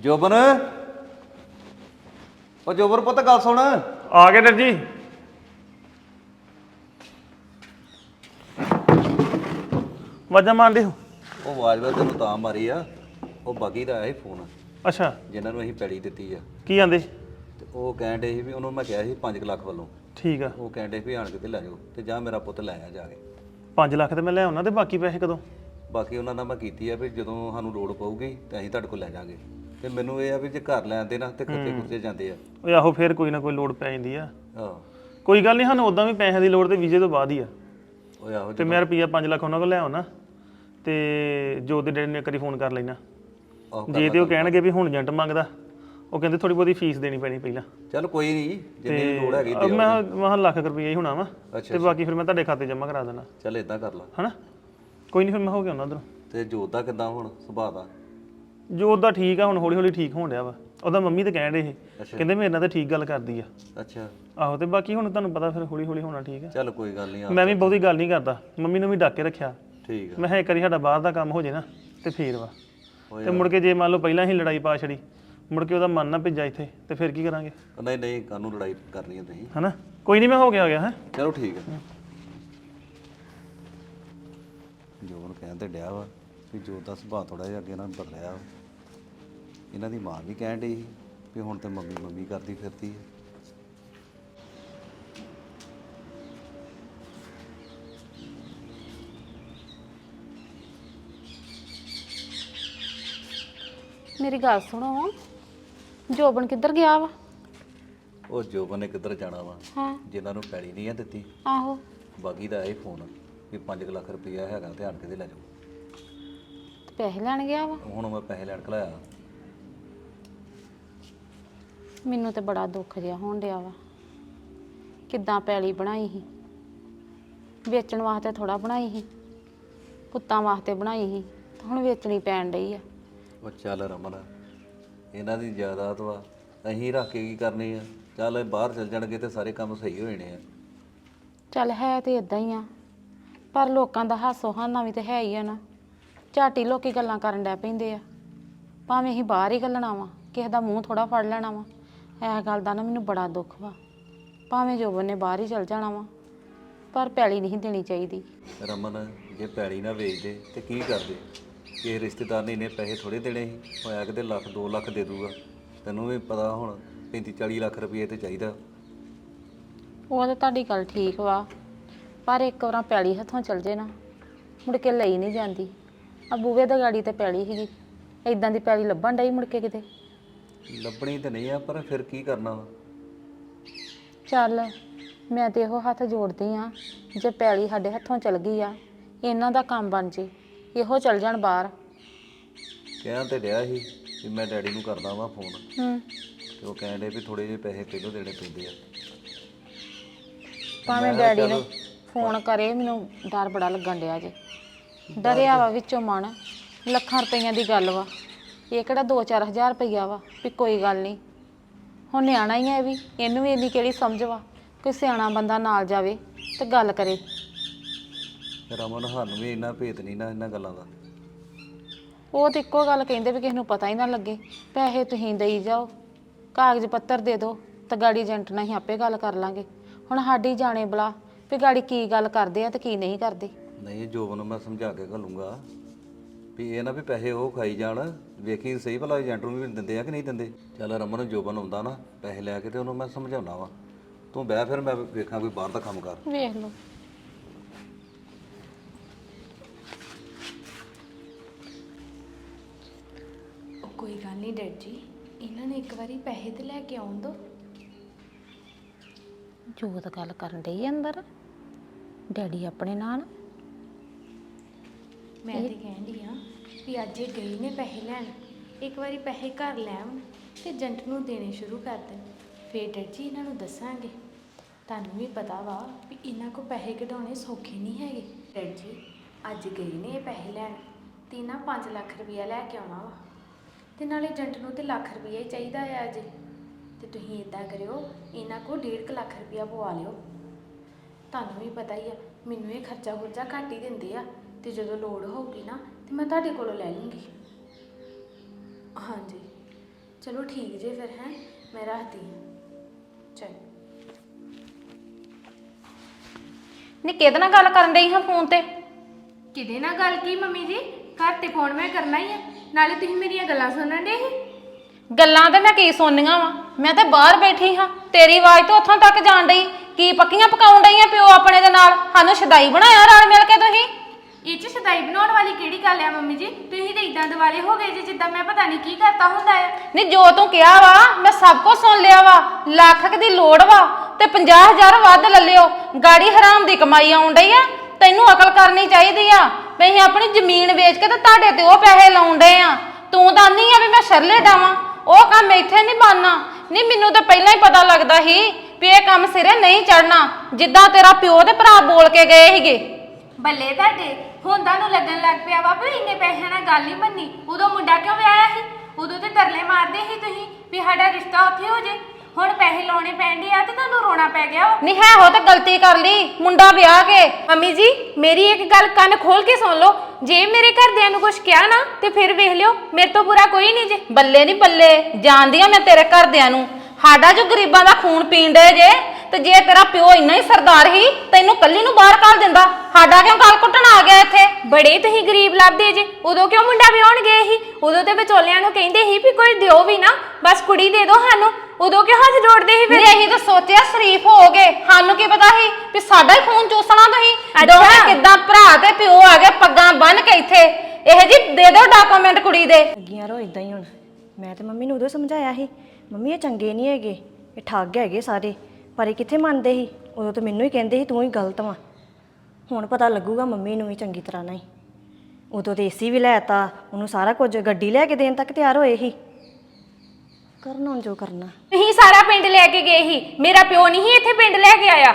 ਜੋਬਨ। ਉਹ ਜੋਬਨ ਪੁੱਤ ਗੱਲ ਸੁਣ। ਆ ਗਏ ਡਰ ਜੀ। ਵਜਾ ਮਾਰਦੇ ਹੋ? ਉਹ ਆਵਾਜ਼ ਵਾ ਤੈਨੂੰ ਤਾਂ ਮਾਰੀ ਆ। ਉਹ ਬਗੀ ਦਾ ਆਇਆ ਸੀ ਫੋਨ। ਅੱਛਾ। ਜਿਨ੍ਹਾਂ ਨੂੰ ਅਸੀਂ ਪੈੜੀ ਦਿੱਤੀ ਆ। ਕੀ ਆਂਦੇ? ਤੇ ਉਹ ਕਹਿਣ ਡੇ ਸੀ ਵੀ ਉਹਨੂੰ ਮੈਂ ਕਿਹਾ ਸੀ 5 ਲੱਖ ਵੱਲੋਂ। ਠੀਕ ਆ। ਉਹ ਕਹਿਣ ਡੇ ਵੀ ਆਣ ਕੇ ਤੇ ਲੈ ਜਾਓ ਤੇ ਜਾ ਮੇਰਾ ਪੁੱਤ ਲੈ ਆ ਜਾ ਕੇ। 5 ਲੱਖ ਤੇ ਮੈਂ ਲੈ ਆਉਣਾ ਤੇ ਬਾਕੀ ਪੈਸੇ ਕਦੋਂ? ਬਾਕੀ ਉਹਨਾਂ ਨਾਲ ਮੈਂ ਕੀਤੀ ਆ ਵੀ ਜਦੋਂ ਸਾਨੂੰ ਲੋੜ ਪਊਗੀ ਤੇ ਅਸੀਂ ਤੁਹਾਡੇ ਕੋਲ ਲੈ ਜਾਾਂਗੇ। ਤੇ ਮੈਨੂੰ ਇਹ ਆ ਵੀ ਜੇ ਘਰ ਲੈ ਆਂਦੇ ਨਾ ਤੇ ਖਰਚੇ ਖੁਰਚੇ ਜਾਂਦੇ ਆ। ਓਏ ਆਹੋ ਫੇਰ ਕੋਈ ਨਾ ਕੋਈ ਲੋੜ ਪੈ ਜਾਂਦੀ ਆ। ਆਹ ਕੋਈ ਗੱਲ ਨਹੀਂ ਸਾਨੂੰ ਉਦਾਂ ਵੀ ਪੈਸਿਆਂ ਦੀ ਲੋੜ ਤੇ ਵੀਜ਼ੇ ਤੋਂ ਬਾਅਦ ਹੀ ਆ। ਓਏ ਆਹੋ ਤੇ ਮੈਂ ਰੁਪਈਆ 5 ਲੱਖ ਉਹਨਾਂ ਕੋਲ ਲੈ ਆਉਣਾ ਤੇ ਜੋ ਦੇ ਡੇਢ ਨੇ ਕਰੀ ਫੋਨ ਕਰ ਲੈਣਾ। ਆਹੋ ਜੇ ਤੇ ਉਹ ਕਹਿਣਗੇ ਵੀ ਹੁਣ ਏਜੰਟ ਮੰਗਦਾ ਉਹ ਕਹਿੰਦੇ ਥੋੜੀ ਬਹੁਤੀ ਫੀਸ ਦੇਣੀ ਪੈਣੀ ਪਹਿਲਾਂ। ਚੱਲ ਕੋਈ ਨਹੀਂ ਜਿੰਨੀ ਵੀ ਲੋੜ ਹੈਗੀ ਅਬ ਮੈਂ ਮਹਾਂ ਲੱਖ ਰੁਪਈਆ ਹੀ ਹੋਣਾ ਵਾ ਅੱਛਾ ਤੇ ਬਾਕੀ ਫਿਰ ਮੈਂ ਤੁਹਾਡੇ ਖਾਤੇ ਜਮ੍ਹਾਂ ਕਰਾ ਦੇਣਾ। ਚੱਲ ਇਦਾਂ ਕਰ ਲਾ। ਹਨਾ? ਕੋਈ ਨਹੀਂ ਫਿਰ ਮੈਂ ਹੋ ਗਿਆ ਉਹਨਾਂ ਉਧਰ ਤੇ ਜੋਤ ਦਾ ਕਿਦਾਂ ਹੁਣ ਸੁਭਾਅ ਦਾ? ਜੋ ਉਹਦਾ ਠੀਕ ਆ ਹੁਣ ਹੌਲੀ ਹੌਲੀ ਠੀਕ ਹੋਣ ਡਿਆ ਵਾ। ਉਹਦਾ ਮੰਮੀ ਤੇ ਕਹਿਣ ਇਹ ਅੱਛਾ। ਕਹਿੰਦੇ ਮੇਰੇ ਨਾਲ ਤਾਂ ਠੀਕ ਗੱਲ ਕਰਦੀ ਆ। ਅੱਛਾ। ਆਹੋ ਤੇ ਬਾਕੀ ਹੁਣ ਤੁਹਾਨੂੰ ਪਤਾ ਫਿਰ ਹੌਲੀ ਹੌਲੀ ਹੋਣਾ ਠੀਕ ਆ। ਚੱਲ ਕੋਈ ਗੱਲ ਨਹੀਂ ਆ ਮੈਂ ਵੀ ਬਹੁਤੀ ਗੱਲ ਨਹੀਂ ਕਰਦਾ। ਮੰਮੀ ਨੂੰ ਵੀ ਡੱਕ ਕੇ ਰੱਖਿਆ। ਠੀਕ ਆ। ਮੈਂ ਕਿਹਾ ਇੱਕ ਵਾਰੀ ਸਾਡਾ ਬਾਹਰ ਦਾ ਕੰਮ ਹੋ ਜੇ ਨਾ ਤੇ ਫੇਰ ਵਾ। ਹੋਏ ਤੇ ਮੁੜ ਕੇ ਜੇ ਮੰਨ ਲਓ ਪਹਿਲਾਂ ਹੀ ਲੜਾਈ ਪਾ ਛੜੀ ਮੁੜ ਕੇ ਉਹਦਾ ਮਨ ਨਾ ਭਿੱਜਾ ਇੱਥੇ ਤੇ ਫਿਰ ਕੀ ਕਰਾਂਗੇ? ਨਹੀਂ ਨਹੀਂ ਕਾਨੂੰ ਲੜਾਈ ਕਰਨੀ ਹੈ ਤੁਸੀਂ? ਹਨਾ? ਕੋਈ ਨਹੀਂ ਮੈਂ ਹੋ ਗਿਆ ਆ ਗਿਆ ਹੈ। ਚਲੋ ਠੀਕ ਹੈ। ਜੋਨ ਕਹਿਣ ਤੇ ਡਿਆ ਵਾ ਵੀ ਜੋਤ ਦਾ ਸੁਭਾਅ ਥੋੜਾ ਜਿਹਾ ਅੱਗੇ ਨਾਲ ਬਦਲਿਆ ਵਾ। ਇਹਨਾਂ ਦੀ ਮਾਂ ਵੀ ਕਹਿਣ ਡਈ ਸੀ ਵੀ ਹੁਣ ਤੇ ਮੰਮੀ ਮੰਮੀ ਕਰਦੀ ਫਿਰਦੀ ਹੈ ਮੇਰੀ ਗੱਲ ਸੁਣੋ ਜੋਬਨ ਕਿੱਧਰ ਗਿਆ ਵਾ? ਉਹ ਜੋਬਨ ਨੇ ਕਿੱਧਰ ਜਾਣਾ ਵਾ? ਹਾਂ। ਜਿਨ੍ਹਾਂ ਨੂੰ ਪੈਲੀ ਨਹੀਂ ਆ ਦਿੱਤੀ। ਆਹੋ। ਬਾਗੀ ਦਾ ਇਹ ਫੋਨ ਵੀ 5 ਲੱਖ ਰੁਪਇਆ ਹੈਗਾ ਤੇ ਆਣ ਕੇ ਤੇ ਲੈ ਜਾਓ। ਪੈਸੇ ਲੈਣ ਗਿਆ ਵਾ? ਹੁਣ ਮੈਂ ਪੈਸੇ ਲੈਣ ਘਲਾਇਆ ਮੈਨੂੰ ਤੇ ਬੜਾ ਦੁੱਖ ਜਿਹਾ ਹੋਣ ਡਿਆ ਵਾ। ਕਿੱਦਾਂ ਪੈਲੀ ਬਣਾਈ ਸੀ? ਵੇਚਣ ਵਾਸਤੇ ਥੋੜਾ ਬਣਾਈ ਸੀ ਪੁੱਤਾਂ ਵਾਸਤੇ ਬਣਾਈ ਸੀ ਤੇ ਹੁਣ ਵੇਚਣੀ ਪੈਣ ਡਈ ਆ। ਉਹ ਚੱਲ ਰਮਨ ਇਹਨਾਂ ਦੀ ਜਾਇਦਾਦ ਵਾ ਅਸੀਂ ਰੱਖ ਕੇ ਕੀ ਕਰਨੀ ਆ? ਚੱਲ ਇਹ ਬਾਹਰ ਚਲ ਜਾਣਗੇ ਤੇ ਸਾਰੇ ਕੰਮ ਸਹੀ ਹੋ ਜਾਣੇ ਆ। ਚੱਲ ਹੈ ਤੇ ਇਦਾਂ ਹੀ ਆ ਪਰ ਲੋਕਾਂ ਦਾ ਹਾਸੋ ਹਾਨਾ ਵੀ ਤੇ ਹੈ ਹੀ ਆ ਨਾ। ਝਾਟੀ ਲੋਕੀ ਗੱਲਾਂ ਕਰਨ ਡੈ ਪੈਂਦੇ ਆ ਭਾਵੇਂ ਅਸੀਂ ਬਾਹਰ ਹੀ ਗੱਲਣਾ ਵਾ ਕਿਸੇ ਦਾ ਮੂੰਹ ਥੋੜਾ ਫੜ ਲੈਣਾ ਵਾ। ਇਹ ਗੱਲ ਦਾ ਨਾ ਮੈਨੂੰ ਬੜਾ ਦੁੱਖ ਵਾ। ਭਾਵੇਂ ਜੋਬਨ ਨੇ ਬਾਹਰ ਹੀ ਚਲ ਜਾਣਾ ਵਾ ਪਰ ਪੈਲੀ ਨਹੀਂ ਦੇਣੀ ਚਾਹੀਦੀ। ਰਮਨ ਜੇ ਪੈੜੀ ਨਾ ਵੇਚਦੇ ਤੇ ਕੀ ਕਰਦੇ? ਕਿਸੇ ਰਿਸ਼ਤੇਦਾਰ ਨੇ ਇਹਨੇ ਪੈਸੇ ਥੋੜੇ ਦੇਣੇ ਸੀ ਹੋਇਆ ਕਿਤੇ ਲੱਖ 2 ਲੱਖ ਦੇ ਦੂਗਾ। ਤੈਨੂੰ ਵੀ ਪਤਾ ਹੁਣ 35 40 ਲੱਖ ਰੁਪਏ ਤੇ ਚਾਹੀਦਾ। ਉਹ ਤਾਂ ਤੁਹਾਡੀ ਗੱਲ ਠੀਕ ਵਾ ਪਰ ਇੱਕ ਵਾਰਾਂ ਪੈਲੀ ਹੱਥੋਂ ਚਲ ਜੇ ਨਾ ਮੁੜ ਕੇ ਲਈ ਨਹੀਂ ਜਾਂਦੀ। ਆ ਬੂਵੇ ਦਾ ਗਾੜੀ ਤੇ ਪੈਲੀ ਸੀਗੀ ਇਦਾਂ ਦੀ ਪੈਲੀ ਲੱਭਣ ਡਈ ਮੁੜ ਕੇ ਕਿਤੇ? ਲੱਭਣੀ ਤੇ ਨਹੀਂ ਆ ਪਰ ਫਿਰ ਕੀ ਕਰਨਾ ਵਾ? ਚੱਲ ਮੈਂ ਤੇ ਇਹੋ ਹੱਥ ਜੋੜਦੀ ਆ ਜੇ ਪੈਲੀ ਸਾਡੇ ਹੱਥੋਂ ਚਲ ਗਈ ਆ ਇਹਨਾਂ ਦਾ ਕੰਮ ਬਣ ਜੇ ਇਹੋ ਚਲ ਜਾਣ ਬਾਹਰ। ਕਹਿਣ ਤੇ ਡਿਆ ਸੀ ਕਿ ਮੈਂ ਡੈਡੀ ਨੂੰ ਕਰਦਾ ਵਾਂ ਫੋਨ। ਹੂੰ। ਤੇ ਉਹ ਕਹਿਣ ਡੇ ਵੀ ਥੋੜੇ ਜਿਹੇ ਪੈਸੇ ਪਹਿਲੋਂ ਦੇਣੇ ਪੈਂਦੇ ਆ। ਭਾਵੇਂ ਡੈਡੀ ਨੂੰ ਫੋਨ ਕਰੇ ਮੈਨੂੰ ਡਰ ਬੜਾ ਲੱਗਣ ਡਿਆ ਜੇ। ਡਰਿਆ ਵਾ ਵਿੱਚੋਂ ਮਨ ਲੱਖਾਂ ਰੁਪਈਆਂ ਦੀ ਗੱਲ ਵਾ। ਇਹ ਕਿਹੜਾ 2-4000 ਰੁਪਈਆ ਵਾ ਵੀ ਕੋਈ ਗੱਲ ਨਹੀਂ। ਹੁਣ ਨਿਆਣਾ ਹੀ ਆ ਇਹ ਵੀ ਇਹਨੂੰ ਵੀ ਇੰਨੀ ਕਿਹੜੀ ਸਮਝ ਵਾ ਕੋਈ ਸਿਆਣਾ ਬੰਦਾ ਨਾਲ ਜਾਵੇ ਤੇ ਗੱਲ ਕਰੇ। ਰਮਨ ਸਾਨੂੰ ਵੀ ਇੰਨਾ ਭੇਤ ਨਹੀਂ ਨਾ ਇਹਨਾਂ ਗੱਲਾਂ ਦਾ। ਉਹ ਤੇ ਇੱਕੋ ਗੱਲ ਕਹਿੰਦੇ ਵੀ ਕਿਸੇ ਨੂੰ ਪਤਾ ਹੀ ਨਾ ਲੱਗੇ ਪੈਸੇ ਤੁਸੀਂ ਦੇਈ ਜਾਓ ਕਾਗਜ਼ ਪੱਤਰ ਦੇ ਦਿਓ ਤੇ ਗਾੜੀ ਏਜੰਟ ਨਾਲ ਹੀ ਆਪੇ ਗੱਲ ਕਰ ਲਾਂਗੇ। ਹੁਣ ਸਾਡੀ ਜਾਣੇ ਬਲਾ ਵੀ ਗਾੜੀ ਕੀ ਗੱਲ ਕਰਦੇ ਆ ਤੇ ਕੀ ਨਹੀਂ ਕਰਦੇ। ਨਹੀਂ ਜੋਬਨ ਨੂੰ ਮੈਂ ਸਮਝਾ ਕੇ ਘੱਲੂੰਗਾ। ਵੀ ਇਹ ਨਾ ਵੀ ਪੈਸੇ ਉਹ ਖਾਈ ਜਾਣ ਵੇਖੀ ਸਹੀ ਭਲਾ ਏਜੰਟ ਨੂੰ ਵੀ ਦਿੰਦੇ ਆ ਕਿ ਨਹੀਂ ਦਿੰਦੇ? ਚੱਲ ਰਮਨ ਜੋਬਨ ਆਉਂਦਾ ਨਾ ਪੈਸੇ ਲੈ ਕੇ ਤੇ ਉਹਨੂੰ ਮੈਂ ਸਮਝਾਉਣਾ ਵਾ। ਤੂੰ ਬਹਿ ਫਿਰ ਮੈਂ ਵੇਖਾਂ ਕੋਈ ਬਾਹਰ ਦਾ ਕੰਮ ਕਰ। ਵੇਖ ਲਓ। ਉਹ ਕੋਈ ਗੱਲ ਨਹੀਂ ਡੈਡ ਜੀ ਇਹਨਾਂ ਨੇ ਇੱਕ ਵਾਰੀ ਪੈਸੇ ਤੇ ਲੈ ਕੇ ਆਉਣ ਦੋ। ਜੋਤ ਗੱਲ ਕਰਨ ਡਈ ਅੰਦਰ? ਡੈਡੀ ਆਪਣੇ ਨਾਲ? ਮੈਂ ਤੇ ਕਹਿੰਦੀ ਆ ਵੀ ਅੱਜ ਇਹ ਗਈ ਨੇ ਪੈਸੇ ਲੈਣ। ਇੱਕ ਵਾਰੀ ਪੈਸੇ ਘਰ ਲੈ ਆਉਣ ਤੇ ਏਜੰਟ ਨੂੰ ਦੇਣੇ ਸ਼ੁਰੂ ਕਰ ਦੇਣ। ਫੇਰ ਡੈਡ ਜੀ ਇਹਨਾਂ ਨੂੰ ਦੱਸਾਂਗੇ। ਤੁਹਾਨੂੰ ਵੀ ਪਤਾ ਵਾ ਵੀ ਇਹਨਾਂ ਕੋ ਪੈਸੇ ਕਢਾਉਣੇ ਸੌਖੇ ਨਹੀਂ ਹੈਗੇ। ਡੈਡ ਜੀ, ਅੱਜ ਗਈ ਨੇ ਇਹ ਪੈਸੇ ਲੈਣ ਤੇ ਨਾ 5 ਲੱਖ ਰੁਪਇਆ ਲੈ ਕੇ ਆਉਣਾ ਵਾ। ਤੇ ਨਾਲੇ ਏਜੰਟ ਨੂੰ ਤੇ ਲੱਖ ਰੁਪਇਆ ਹੀ ਚਾਹੀਦਾ ਆ ਅੱਜ। ਤੇ ਤੁਸੀਂ ਇਦਾਂ ਕਰਿਓ, ਇਹਨਾਂ ਕੋ 1.5 ਲੱਖ ਰੁਪਇਆ ਪਵਾ ਲਿਓ। ਤੁਹਾਨੂੰ ਵੀ ਪਤਾ ਹੀ ਆ, ਮੈਨੂੰ ਇਹ ਖਰਚਾ ਖੁਰਚਾ ਘੱਟ ਹੀ ਦਿੰਦੇ ਆ। ਤੇ ਜਦੋਂ ਲੋੜ ਹੋਊਗੀ ਨਾ ਤੇ ਮੈਂ ਤੁਹਾਡੇ ਕੋਲੋਂ ਲੈ ਲੂੰਗੀ। ਹਾਂਜੀ। ਚਲੋ ਠੀਕ ਜੇ ਫਿਰ ਹੈ? ਮੈਂ ਰੱਖਦੀ ਹਾਂ। ਚਲ ਨੀ ਕਿਹਦੇ ਨਾਲ ਗੱਲ ਕਰਨ ਡਈ ਹਾਂ ਫੋਨ ਤੇ? ਕਿਹਦੇ ਨਾਲ ਗੱਲ ਕੀ ਮੰਮੀ ਜੀ? ਘਰ ਤੇ ਫੋਨ ਮੈਂ ਕਰਨਾ ਹੀ ਆ। ਨਾਲੇ ਤੁਸੀਂ ਮੇਰੀਆਂ ਗੱਲਾਂ ਸੁਣਨ ਦੇ ਸੀ? ਗੱਲਾਂ ਤੇ ਮੈਂ ਕੀ ਸੁਣਨੀਆਂ ਵਾ? ਮੈਂ ਤੇ ਬਾਹਰ ਬੈਠੀ ਹਾਂ। ਤੇਰੀ ਆਵਾਜ਼ ਤੋਂ ਉੱਥੋਂ ਤੱਕ ਜਾਣ ਡਈ। ਕੀ ਪੱਕੀਆਂ ਪਕਾਉਣ ਡਈ ਆ ਪਿਓ ਆਪਣੇ ਦੇ ਨਾਲ? ਸਾਨੂੰ ਸ਼ਦਾਈ ਬਣਾਇਆ ਰਲ ਮਿਲ ਕੇ ਤੁਸੀਂ? ਇਹ ਚ ਸਦਾਈ ਬਣਾਉਣ ਵਾਲੀ ਕਿਹੜੀ ਗੱਲ ਆ ਮੰਮੀ ਜੀ? ਤੁਸੀਂ ਤੇ ਇਦਾਂ ਦਿਵਾਲੇ ਹੋ ਗਏ ਜੇ ਜਿੱਦਾਂ ਮੈਂ ਪਤਾ ਨਹੀਂ ਕੀ ਕਰਤਾ ਹੁੰਦਾ ਆ। ਨੀ ਜੋ ਤੂੰ ਕਿਹਾ ਵਾ ਮੈਂ ਸਭ ਕੁਝ ਸੁਣ ਲਿਆ ਵਾ। ਲੱਖ ਕੁ ਦੀ ਲੋੜ ਵਾ ਤੇ 50000 ਵੱਧ ਲੈ ਲਿਓ। ਗਾੜੀ ਹਰਾਮ ਦੀ ਕਮਾਈ ਆਉਣ ਡਈ ਆ ਤੈਨੂੰ ਅਕਲ ਕਰਨੀ ਚਾਹੀਦੀ ਆ। ਵੀ ਅਸੀਂ ਆਪਣੀ ਜ਼ਮੀਨ ਵੇਚ ਕੇ ਤੇ ਤੁਹਾਡੇ ਤੇ ਉਹ ਪੈਸੇ ਲਾਉਣ ਡਏ ਆ। ਤੂੰ ਤਾਂ ਨਹੀਂ ਆ ਵੀ ਮੈਂ ਸ਼ਰਲੇ ਡਾਵਾਂ। ਉਹ ਕੰਮ ਇੱਥੇ ਨਹੀਂ ਬਣਨਾ। ਨਹੀਂ ਮੈਨੂੰ ਤਾਂ ਪਹਿਲਾਂ ਹੀ ਪਤਾ ਲੱਗਦਾ ਸੀ ਵੀ ਇਹ ਕੰਮ ਸਿਰੇ ਨਹੀਂ ਚੜਨਾ ਜਿੱਦਾਂ ਤੇਰਾ ਪਿਓ ਤੇ ਭਰਾ ਬੋਲ ਕੇ ਗਏ ਸੀਗੇ। ਬੱਲੇ ਤੁਹਾਡੇ ਹੁਣ ਤੁਹਾਨੂੰ ਲੱਗਣ ਲੱਗ ਪਿਆ ਵਾ ਵੀ ਇੰਨੇ ਪੈਸਿਆਂ ਨਾਲ ਗੱਲ ਨਹੀਂ ਬੰਨੀ ਉਦੋਂ ਮੁੰਡਾ ਕਿਉਂ ਵਿਆਹਿਆ ਸੀ? ਉਦੋਂ ਤੇ ਤਰਲੇ ਮਾਰਦੇ ਸੀ ਤੁਸੀਂ ਵੀ ਸਾਡਾ ਰਿਸ਼ਤਾ ਉੱਥੇ ਹੋ ਜੇ। ਹੁਣ ਪੈਸੇ ਲਾਉਣੇ ਪੈਂਦੇ ਆ ਤੇ ਤੁਹਾਨੂੰ ਰੋਣਾ ਪੈ ਗਿਆ ਵਾ। ਨਹੀਂ ਹੈ ਹੋ ਤਾਂ ਗਲਤੀ ਕਰ ਲਈ, ਮੁੰਡਾ ਵਿਆਹ ਕੇ। ਮੰਮੀ ਜੀ, ਮੇਰੀ ਇੱਕ ਗੱਲ ਕੰਨ ਖੋਲ ਕੇ ਸੁਣ ਲਓ। ਜੇ ਮੇਰੇ ਘਰਦਿਆਂ ਨੂੰ ਕੁਝ ਕਿਹਾ ਨਾ, ਤੇ ਫਿਰ ਵੇਖ ਲਿਓ, ਮੇਰੇ ਤੋਂ ਬੁਰਾ ਕੋਈ ਨਹੀਂ ਜੇ। ਬੱਲੇ ਨਹੀਂ ਬੱਲੇ, ਜਾਣਦੀ ਆ ਮੈਂ ਤੇਰੇ ਘਰਦਿਆਂ ਨੂੰ। ਸਾਡਾ ਜੋ ਗਰੀਬਾਂ ਦਾ ਖੂਨ ਪੀਂਦੇ ਜੇ ਤੇ ਜੇ ਤੇਰਾ ਪਿਓ ਇੰਨਾ ਹੀ ਸਰਦਾਰ ਹੀ ਤੈਨੂੰ ਕੱਲੀ ਨੂੰ ਬਾਹਰ ਕੱਢ ਦਿੰਦਾ। ਸਾਡਾ ਕਿਉਂ ਗੱਲ ਕੁੱਟਣ ਆ ਗਿਆ ਇੱਥੇ? ਬੜੇ ਤੁਸੀਂ ਗਰੀਬ ਲੱਭਦੇ ਜੇ। ਉਦੋਂ ਕਿਉਂ ਮੁੰਡਾ ਵਿਆਹਣ ਗਏ ਸੀ? ਉਦੋਂ ਤੇ ਵਿਚੋਲਿਆਂ ਨੂੰ ਕਹਿੰਦੇ ਸੀ ਵੀ ਕੋਈ ਦਿਓ ਵੀ ਨਾ ਬਸ ਕੁੜੀ ਦੇ ਦਿਓ ਸਾਨੂੰ। ਉਦੋਂ ਕਿਉਂ ਹੱਥ ਜੋੜਦੇ ਸੀ ਫਿਰ? ਅਸੀਂ ਤਾਂ ਸੋਚਿਆ ਸ਼ਰੀਫ ਹੋਗੇ ਸਾਨੂੰ ਕੀ ਪਤਾ ਸੀ ਵੀ ਸਾਡਾ ਹੀ ਖੂਨ ਚੂਸਣਾ ਤੁਸੀਂ। ਦੋਵੇਂ ਕਿੱਦਾਂ ਭਰਾ ਤੇ ਪਿਓ ਆ ਗਏ ਪੱਗਾਂ ਬੰਨ ਕੇ ਇੱਥੇ। ਇਹ ਜੀ ਦੇ ਦਿਓ ਡਾਕੂਮੈਂਟ ਕੁੜੀ ਦੇ। ਲੱਗੀਆਂ ਰੋ ਇਦਾਂ ਹੀ ਹੁਣ। ਮੈਂ ਤੇ ਮੰਮੀ ਨੂੰ ਉਦੋਂ ਸਮਝਾਇਆ ਸੀ ਮੰਮੀ ਇਹ ਚੰਗੇ ਨਹੀਂ ਹੈਗੇ ਇਹ ਠੱਗ ਹੈਗੇ ਸਾਰੇ। ਪਰ ਇਹ ਕਿੱਥੇ ਮੰਨਦੇ ਸੀ? ਉਦੋਂ ਤਾਂ ਮੈਨੂੰ ਹੀ ਕਹਿੰਦੇ ਸੀ, ਤੂੰ ਹੀ ਗਲਤ ਵਾਂ। ਹੁਣ ਪਤਾ ਲੱਗੂਗਾ ਮੰਮੀ ਨੂੰ ਵੀ ਚੰਗੀ ਤਰ੍ਹਾਂ ਨਹੀਂ। ਉਦੋਂ ਤੇ ਏਸੀ ਵੀ ਲੈਤਾ, ਉਹਨੂੰ ਸਾਰਾ ਕੁਝ ਗੱਡੀ ਲੈ ਕੇ ਦੇਣ ਤੱਕ ਤਿਆਰ ਹੋਏ ਸੀ। ਕਰਨਾ ਹੁਣ ਜੋ ਕਰਨਾ। ਤੁਸੀਂ ਸਾਰਾ ਪਿੰਡ ਲੈ ਕੇ ਗਏ ਸੀ। ਮੇਰਾ ਪਿਓ ਨਹੀਂ ਸੀ ਇੱਥੇ ਪਿੰਡ ਲੈ ਕੇ ਆਇਆ।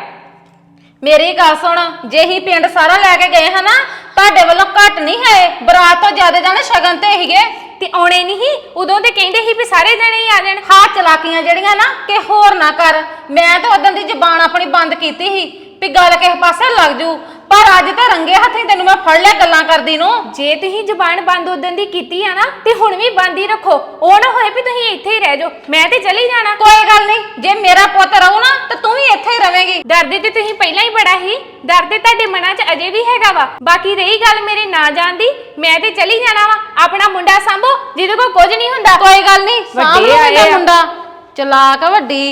ਮੇਰੀ ਗੱਲ ਸੁਣ, ਜੇ ਹੀ ਪਿੰਡ ਸਾਰਾ ਲੈ ਕੇ ਗਏ ਹਨਾ, ਤੁਹਾਡੇ ਵੱਲੋਂ ਘੱਟ ਨਹੀਂ ਹੈ। ਬਰਾਤ ਤੋਂ ਜ਼ਿਆਦਾ ਜਾਣੇ ਸ਼ਗਨ ਤੇ ਹੀਗੇ ਤੇ ਆਉਣੇ ਨਹੀਂ ਸੀ, ਉਦੋਂ ਤੇ ਕਹਿੰਦੇ ਸੀ ਵੀ ਸਾਰੇ ਜਣੇ ਹੀ ਆ ਜਾਣ। ਹਾਂ, ਚਲਾਕੀਆਂ ਜਿਹੜੀਆਂ ਨਾ, ਕਿ ਹੋਰ ਨਾ ਕਰ। ਮੈਂ ਤਾਂ ਉਦੋਂ ਦੀ ਜ਼ਬਾਨ ਆਪਣੀ ਬੰਦ ਕੀਤੀ ਸੀ। ਵੀ ਗੱਲ ਕਿਸੇ ਪਾਸੇ ਲੱਗ ਜੂ। ਪਰ ਅੱਜ ਤੇ ਰੰਗੇ ਹੱਥੀਂ ਤੈਨੂੰ ਮੈਂ ਫੜ ਲਿਆ ਗੱਲਾਂ ਕਰਦੀ ਨੂੰ। ਜੇ ਤੁਸੀਂ ਜ਼ੁਬਾਨ ਬੰਦ ਉਦੋਂ ਦੀ ਕੀਤੀ ਆ ਨਾ ਤੇ ਹੁਣ ਵੀ ਬੰਦ ਹੀ ਰੱਖੋ। ਉਹ ਨਾ ਹੋਏ ਵੀ ਤੁਸੀਂ ਇੱਥੇ ਹੀ ਰਹਿ ਜਾਓ। ਮੈਂ ਤੇ ਚਲੀ ਜਾਣਾ। ਕੋਈ ਗੱਲ ਨਹੀਂ ਜੇ ਮੇਰਾ ਪੁੱਤ ਰਹੂ ਨਾ ਤੇ ਤੂੰ ਵੀ ਇੱਥੇ ਹੀ ਰਵੇਂਗੀ। ਡਰਦੇ ਤੇ ਤੁਸੀਂ ਪਹਿਲਾਂ ਹੀ ਬੜਾ ਹੀ ਡਰਦੇ ਤੁਹਾਡੇ ਮਨਾਂ 'ਚ ਅਜੇ ਵੀ ਹੈਗਾ ਵਾ। ਬਾਕੀ ਰਹੀ ਗੱਲ ਮੇਰੇ ਨਾ ਜਾਣ ਦੀ ਮੈਂ ਤੇ ਚਲੀ ਜਾਣਾ ਵਾ। ਆਪਣਾ ਮੁੰਡਾ ਸੰਭੋ ਜਿਹਦੇ ਕੋਲ ਕੁਝ ਨਹੀਂ ਹੁੰਦਾ। ਕੋਈ ਗੱਲ ਨਹੀਂ ਸਾਂਭ ਵੱਡੇ ਆਏ ਆ। ਮੁੰਡਾ। ਚਲਾਕ ਆ ਵੱਡੀ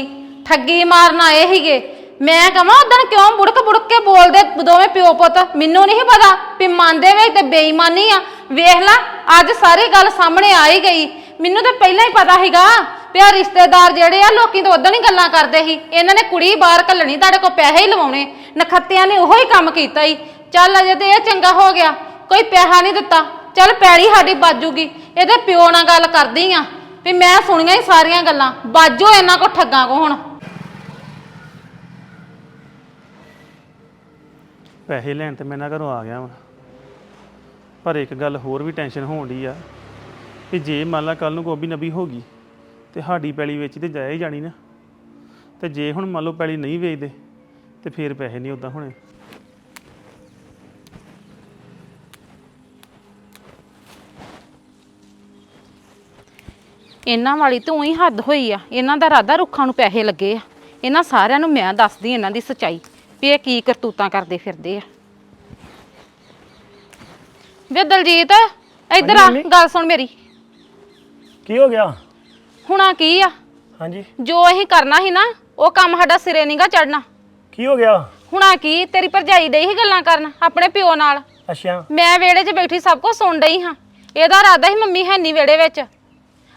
ਠੱਗੀ ਮਾਰਨ ਆਏ ਹੀਗੇ ਮੈਂ ਕਹਾਂ ਉਦੋਂ ਕਿਉਂ ਬੁੜਕ ਬੁੜਕ ਕੇ ਬੋਲਦੇ ਦੋਵੇਂ ਪਿਓ ਪੁੱਤ? ਮੈਨੂੰ ਨਹੀਂ ਪਤਾ ਵੀ ਮਨ ਦੇ ਵਿੱਚ ਤੇ ਬੇਈਮਾਨੀ ਆ। ਵੇਖ ਲੈ, ਅੱਜ ਸਾਰੀ ਗੱਲ ਸਾਹਮਣੇ ਆ ਹੀ ਗਈ। ਮੈਨੂੰ ਤਾਂ ਪਹਿਲਾਂ ਹੀ ਪਤਾ ਸੀਗਾ ਵੀ ਆਹ ਰਿਸ਼ਤੇਦਾਰ ਜਿਹੜੇ ਆ ਲੋਕੀ ਤਾਂ ਉਦੋਂ ਹੀ ਗੱਲਾਂ ਕਰਦੇ ਸੀ। ਇਹਨਾਂ ਨੇ ਕੁੜੀ ਬਾਹਰ ਘੱਲਣੀ, ਤੁਹਾਡੇ ਕੋਲ ਪੈਸੇ ਹੀ ਲਵਾਉਣੇ। ਨਖੱਤਿਆਂ ਨੇ ਉਹੋ ਹੀ ਕੰਮ ਕੀਤਾ ਹੀ ਚੱਲ ਅਜੇ ਤੇ ਇਹ ਚੰਗਾ ਹੋ ਗਿਆ। ਕੋਈ ਪੈਸਾ ਨਹੀਂ ਦਿੱਤਾ। ਚੱਲ ਪੈੜੀ ਸਾਡੀ ਬਾਜੂਗੀ। ਇਹਦੇ ਪਿਓ ਨਾਲ ਗੱਲ ਕਰਦੀ ਆ। ਵੀ ਮੈਂ ਸੁਣੀਆਂ ਹੀ ਸਾਰੀਆਂ ਗੱਲਾਂ। ਬਾਜੋ ਇਹਨਾਂ ਕੋ ਠੱਗਾਂ ਕੋ ਹੁਣ। ਪੈਸੇ ਲੈਣ ਤੇ ਮੈਂ ਨਾ ਘਰੋਂ ਆ ਗਿਆ ਵਾਂ। ਪਰ ਇੱਕ ਗੱਲ ਹੋਰ ਵੀ ਟੈਨਸ਼ਨ ਹੋਣ ਡਈ ਆ ਕਿ ਜੇ ਮੰਨ ਲਾ ਕੱਲ ਨੂੰ ਗੋਭੀ ਨਬੀ ਹੋ ਗਈ ਤੇ ਸਾਡੀ ਪੈਲੀ ਵੇਚ ਤੇ ਜਾਇਆ ਹੀ ਜਾਣੀ ਨਾ। ਤੇ ਜੇ ਹੁਣ ਮੰਨ ਲਓ ਪੈਲੀ ਨਹੀਂ ਵੇਚਦੇ ਤੇ ਫੇਰ ਪੈਸੇ ਨਹੀਂ ਉਦਾਂ ਹੋਣੇ। ਇਹਨਾਂ ਵਾਲੀ ਤੂੰ ਹੀ ਹੱਦ ਹੋਈ ਆ। ਇਹਨਾਂ ਦਾ ਰਾਦਾ ਰੁੱਖਾਂ ਨੂੰ ਪੈਸੇ ਲੱਗੇ ਆ। ਇਹਨਾਂ ਸਾਰਿਆਂ ਨੂੰ ਮੈਂ ਦੱਸਦੀ ਇਹਨਾਂ ਦੀ ਸੱਚਾਈ। ਵੀ ਇਹ ਕੀ ਕਰਤੂਤਾਂ ਕਰਦੇ ਫਿਰਦੇ ਆ। ਵੇ ਦਲਜੀਤ ਇੱਧਰ ਆ ਗੱਲ ਸੁਣ ਮੇਰੀ। ਕੀ ਹੋ ਗਿਆ? ਹੁਣਾ ਕੀ ਆ? ਹਾਂਜੀ। ਜੋ ਅਸੀਂ ਕਰਨਾ ਸੀ ਨਾ ਉਹ ਕੰਮ ਸਾਡਾ ਸਿਰੇ ਨਹੀਂਗਾ ਚੜਨਾ ਕੀ ਹੋ ਗਿਆ? ਹੁਣਾ ਕੀ ਤੇਰੀ ਭਰਜਾਈ ਡਈ ਸੀ ਗੱਲਾਂ ਕਰਨ ਆਪਣੇ ਪਿਓ ਨਾਲ। ਅੱਛਾ। ਮੈਂ ਵਿਹੜੇ 'ਚ ਬੈਠੀ ਸਭ ਕੁਝ ਸੁਣ ਡਈ ਹਾਂ। ਇਹਦਾ ਇਰਾਦਾ ਸੀ ਮੰਮੀ ਹੈ ਨਹੀਂ ਵਿਹੜੇ ਵਿੱਚ।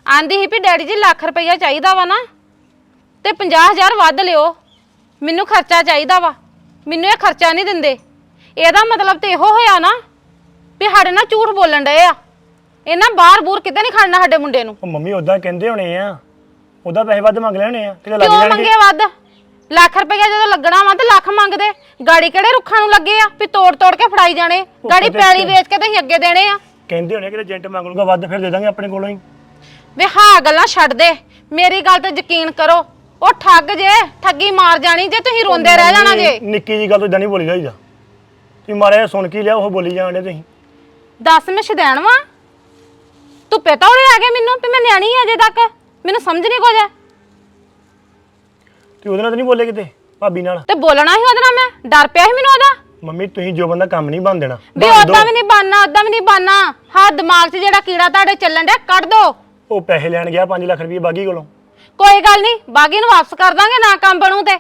ਆਂਦੀ ਸੀ ਵੀ ਡੈਡੀ ਜੀ ਲੱਖ ਰੁਪਈਆ ਚਾਹੀਦਾ ਵਾ ਨਾ ਤੇ 50000 ਵੱਧ ਲਿਓ। ਮੈਨੂੰ ਖਰਚਾ ਚਾਹੀਦਾ ਵਾ। ਮੈਨੂੰ ਇਹ ਖਰਚਾ ਨਹੀਂ ਦਿੰਦੇ। ਇਹਦਾ ਮਤਲਬ ਤੇ ਇਹੋ ਹੋਇਆ ਨਾ ਵੀ ਸਾਡੇ ਨਾਲ ਝੂਠ ਬੋਲਣ ਡਏ ਆ। ਇਹਨਾਂ ਬਾਹਰ ਬੂਰ ਕਿਤੇ ਨਹੀਂ ਖੜਨਾ ਸਾਡੇ ਮੁੰਡੇ ਨੂੰ। ਉਹ ਮੰਮੀ ਉਦਾਂ ਕਹਿੰਦੇ ਹੋਣੇ ਆ ਉਦਾਂ ਪੈਸੇ ਵੱਧ ਮੰਗ ਲੈਣੇ ਆ ਕਿਤੇ ਲੱਗ ਕਿਉਂ ਜਾਣਗੇ? ਮੰਗੇ ਵੱਧ? ਲੱਖ ਰੁਪਈਆ ਜਦੋਂ ਲੱਗਣਾ ਵਾ ਤੇ ਲੱਖ ਮੰਗਦੇ। ਗਾੜੀ ਕਿਹੜੇ ਰੁੱਖਾਂ ਨੂੰ ਲੱਗੇ ਆ ਵੀ ਤੋੜ ਤੋੜ ਕੇ ਫੜਾਈ ਜਾਣੇ? ਗਾੜੀ ਕਿਤੇ ਪੈਲੀ ਵੇਚ ਕੇ ਤੁਸੀਂ ਅੱਗੇ ਦੇਣੇ ਆ। ਕਹਿੰਦੇ ਹੋਣੇ ਕਿ ਏਜੰਟ ਮੰਗ ਲੂਗਾ ਵੱਧ ਫਿਰ ਦੇ ਦਾਂਗੇ ਆਪਣੇ ਕੋਲੋਂ ਹੀ। ਵੇ ਹਾਂ ਗੱਲਾਂ ਛੱਡ ਦੇ। ਮੇਰੀ ਗੱਲ ਤੇ ਯਕੀਨ ਕਰੋ। ਉਹ ਠੱਗ ਜੇ ਠੱਗੀ ਮਾਰ ਜਾਣੀ ਜੇ ਤੁਸੀਂ ਰੋਂਦੇ ਰਹਿ ਜਾਣਾ ਜੇ। ਨਿੱਕੀ ਜੀ ਗੱਲ ਤੋਂ ਇਦਾਂ ਨਹੀਂ ਬੋਲੀ ਜਾਈਦਾ। ਤੁਸੀਂ ਮਾਰਿਆ ਸੁਣ ਕੇ ਲਿਆ ਉਹ ਬੋਲੀ ਜਾਂਦੇ ਤੁਸੀਂ। ਦੱਸ ਮੈਂ ਸ਼ਦੈਣ ਵਾਂ? ਤੂੰ ਪਤਾ ਉਰੇ ਆ ਗਿਆ ਮੈਨੂੰ ਵੀ ਮੈਂ ਨਿਆਣੀ ਆ ਅਜੇ ਤੱਕ। ਮੈਨੂੰ ਸਮਝ ਨਹੀਂ ਕੁਝ। ਤੇ ਉਹਦੇ ਨਾਲ ਤਾਂ ਨਹੀਂ ਬੋਲੇ ਕਿਤੇ ਭਾਬੀ ਨਾਲ? ਤੇ ਬੋਲਣਾ ਸੀ ਉਹਦੇ ਨਾਲ ਮੈਂ? ਡਰ ਪਿਆ ਸੀ ਮੈਨੂੰ ਉਹਦਾ? ਮੰਮੀ ਤੁਸੀਂ ਜੋ ਬੰਦਾ ਕੰਮ ਨਹੀਂ ਬਣ ਦੇਣਾ ਵੀ ਬਣ ਉਦਾਂ ਵੀ ਨਹੀਂ ਬਾਨਾ ਉਦਾਂ ਵੀ ਨਹੀਂ ਬਾਨਾ ਹਾਂ ਦਿਮਾਗ 'ਚ ਜਿਹੜਾ ਕੀੜਾ ਤੁਹਾਡੇ ਚੱਲਣ ਡਿਆ ਕੱਢ ਦੋ। ਉਹ ਪੈਸੇ ਲੈਣ ਗਿਆ 5 ਲੱਖ ਰੁਪਏ ਬਾਗੀ ਕੋਲੋਂ। ਕੋਈ ਗੱਲ ਨਹੀਂ ਬਾਗੀ ਨੂੰ ਵਾਪਸ ਕਰ ਦਾਂਗੇ ਨਾ ਕੰਮ ਬਣੂ ਤੇ।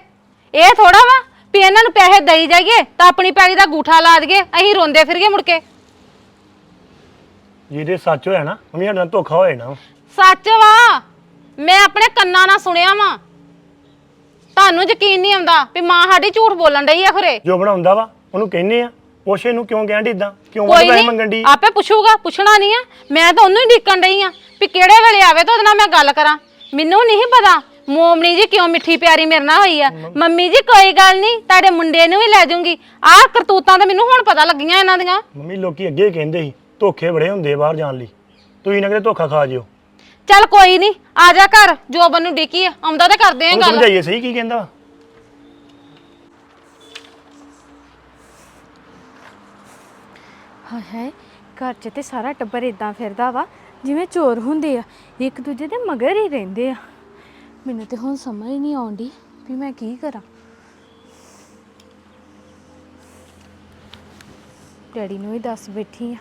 ਇਹ ਥੋੜਾ ਵਾ ਵੀ ਇਹਨਾਂ ਨੂੰ ਪੈਸੇ ਦੇਈ ਜਾਈਏ ਤਾਂ ਆਪਣੀ ਪੈਲੀ ਦਾ ਗੂਠਾ ਲਾ ਦਈਏ ਅਸੀਂ ਰੋਂਦੇ ਫਿਰੀਏ ਮੁੜ ਕੇ। ਜਿਹਦੇ ਸੱਚ ਹੋਇਆ ਨਾ ਮੰਮੀ ਸਾਡੇ ਨਾਲ ਧੋਖਾ ਹੋਇਆ ਨਾ। ਸੱਚ ਵਾ ਮੈਂ ਆਪਣੇ ਕੰਨਾਂ ਨਾਲ ਸੁਣਿਆ ਵਾ। ਤੁਹਾਨੂੰ ਯਕੀਨ ਨਹੀਂ ਆਉਂਦਾ ਵੀ ਮਾਂ ਸਾਡੀ ਝੂਠ ਬੋਲਣ ਡਈ ਆ ਖਰੇ ਜੋ ਬਣਾਉਂਦਾ ਵਾ ਉਹਨੂੰ ਕਹਿੰਨੇ ਆ ਪੁੱਛੇ ਨੂੰ ਕਿਉਂ ਕਹਿਣ ਦੀ ਇਦਾਂ ਕਿਉਂ ਕੋਈ ਉਹਦੇ ਪੈਸੇ ਮੰਗਣ ਨਹੀਂ ਦੀ ਆਪੇ ਪੁੱਛੂਗਾ ਪੁੱਛਣਾ ਨਹੀਂ ਆ। ਮੈਂ ਤਾਂ ਉਹਨੂੰ ਹੀ ਢੀਕਣ ਡਈ ਆ ਵੀ ਕਿਹੜੇ ਵੇਲੇ ਆਵੇ ਤਾਂ ਉਹਦੇ ਨਾਲ ਮੈਂ ਗੱਲ ਕਰਾਂ। ਮੈਨੂੰ ਨਹੀਂ ਪਤਾ। ਮੋਮਣੀ ਜੀ ਕਿਉਂ ਮਿੱਠੀ ਪਿਆਰੀ ਮੇਰੇ ਨਾਲ ਹੋਈ ਆ? ਮੰਮੀ ਜੀ ਕੋਈ ਗੱਲ ਨਹੀਂ ਤੁਹਾਡੇ ਮੁੰਡੇ ਨੂੰ ਵੀ ਲੈ ਜਾਊਂਗੀ। ਆਹ ਕਰਤੂਤਾਂ ਤਾਂ ਮੈਨੂੰ ਹੁਣ ਪਤਾ ਲੱਗੀਆਂ ਇਹਨਾਂ ਦੀਆਂ। ਮੰਮੀ ਲੋਕੀ ਅੱਗੇ ਕਹਿੰਦੇ ਸੀ ਧੋਖੇ ਬੜੇ ਹੁੰਦੇ ਆ ਬਾਹਰ ਜਾਣ ਲਈ। ਤੁਸੀਂ ਨਾ ਕਿਤੇ ਧੋਖਾ ਖਾ ਜਿਓ। ਚੱਲ ਕੋਈ ਨਹੀਂ ਆ ਜਾ ਘਰ ਜੋਬਨ ਨੂੰ ਡਿੱਕੀ ਆ। ਆਉਂਦਾ ਤੇ ਕਰਦੇ ਆਂ ਉਹਨੂੰ ਗੱਲ। ਸਮਝਾਈਏ ਸਹੀ ਕੀ ਕਹਿੰਦਾ ਹਾਏ ਘਰ 'ਚ ਤੇ ਸਾਰਾ ਟੱਬਰ ਇਦਾਂ ਫਿਰਦਾ ਵਾ। ਜਿਵੇਂ ਚੋਰ ਹੁੰਦੇ ਆ ਇੱਕ ਦੂਜੇ ਦੇ ਮਗਰ ਹੀ ਰਹਿੰਦੇ ਆ। ਮੈਨੂੰ ਤੇ ਹੁਣ ਸਮਝ ਨਹੀਂ ਆਉਂਦੀ ਵੀ ਮੈਂ ਕੀ ਕਰਾਂ। ਡੈਡੀ ਨੂੰ ਹੀ ਦੱਸ ਬੈਠੀ ਆ।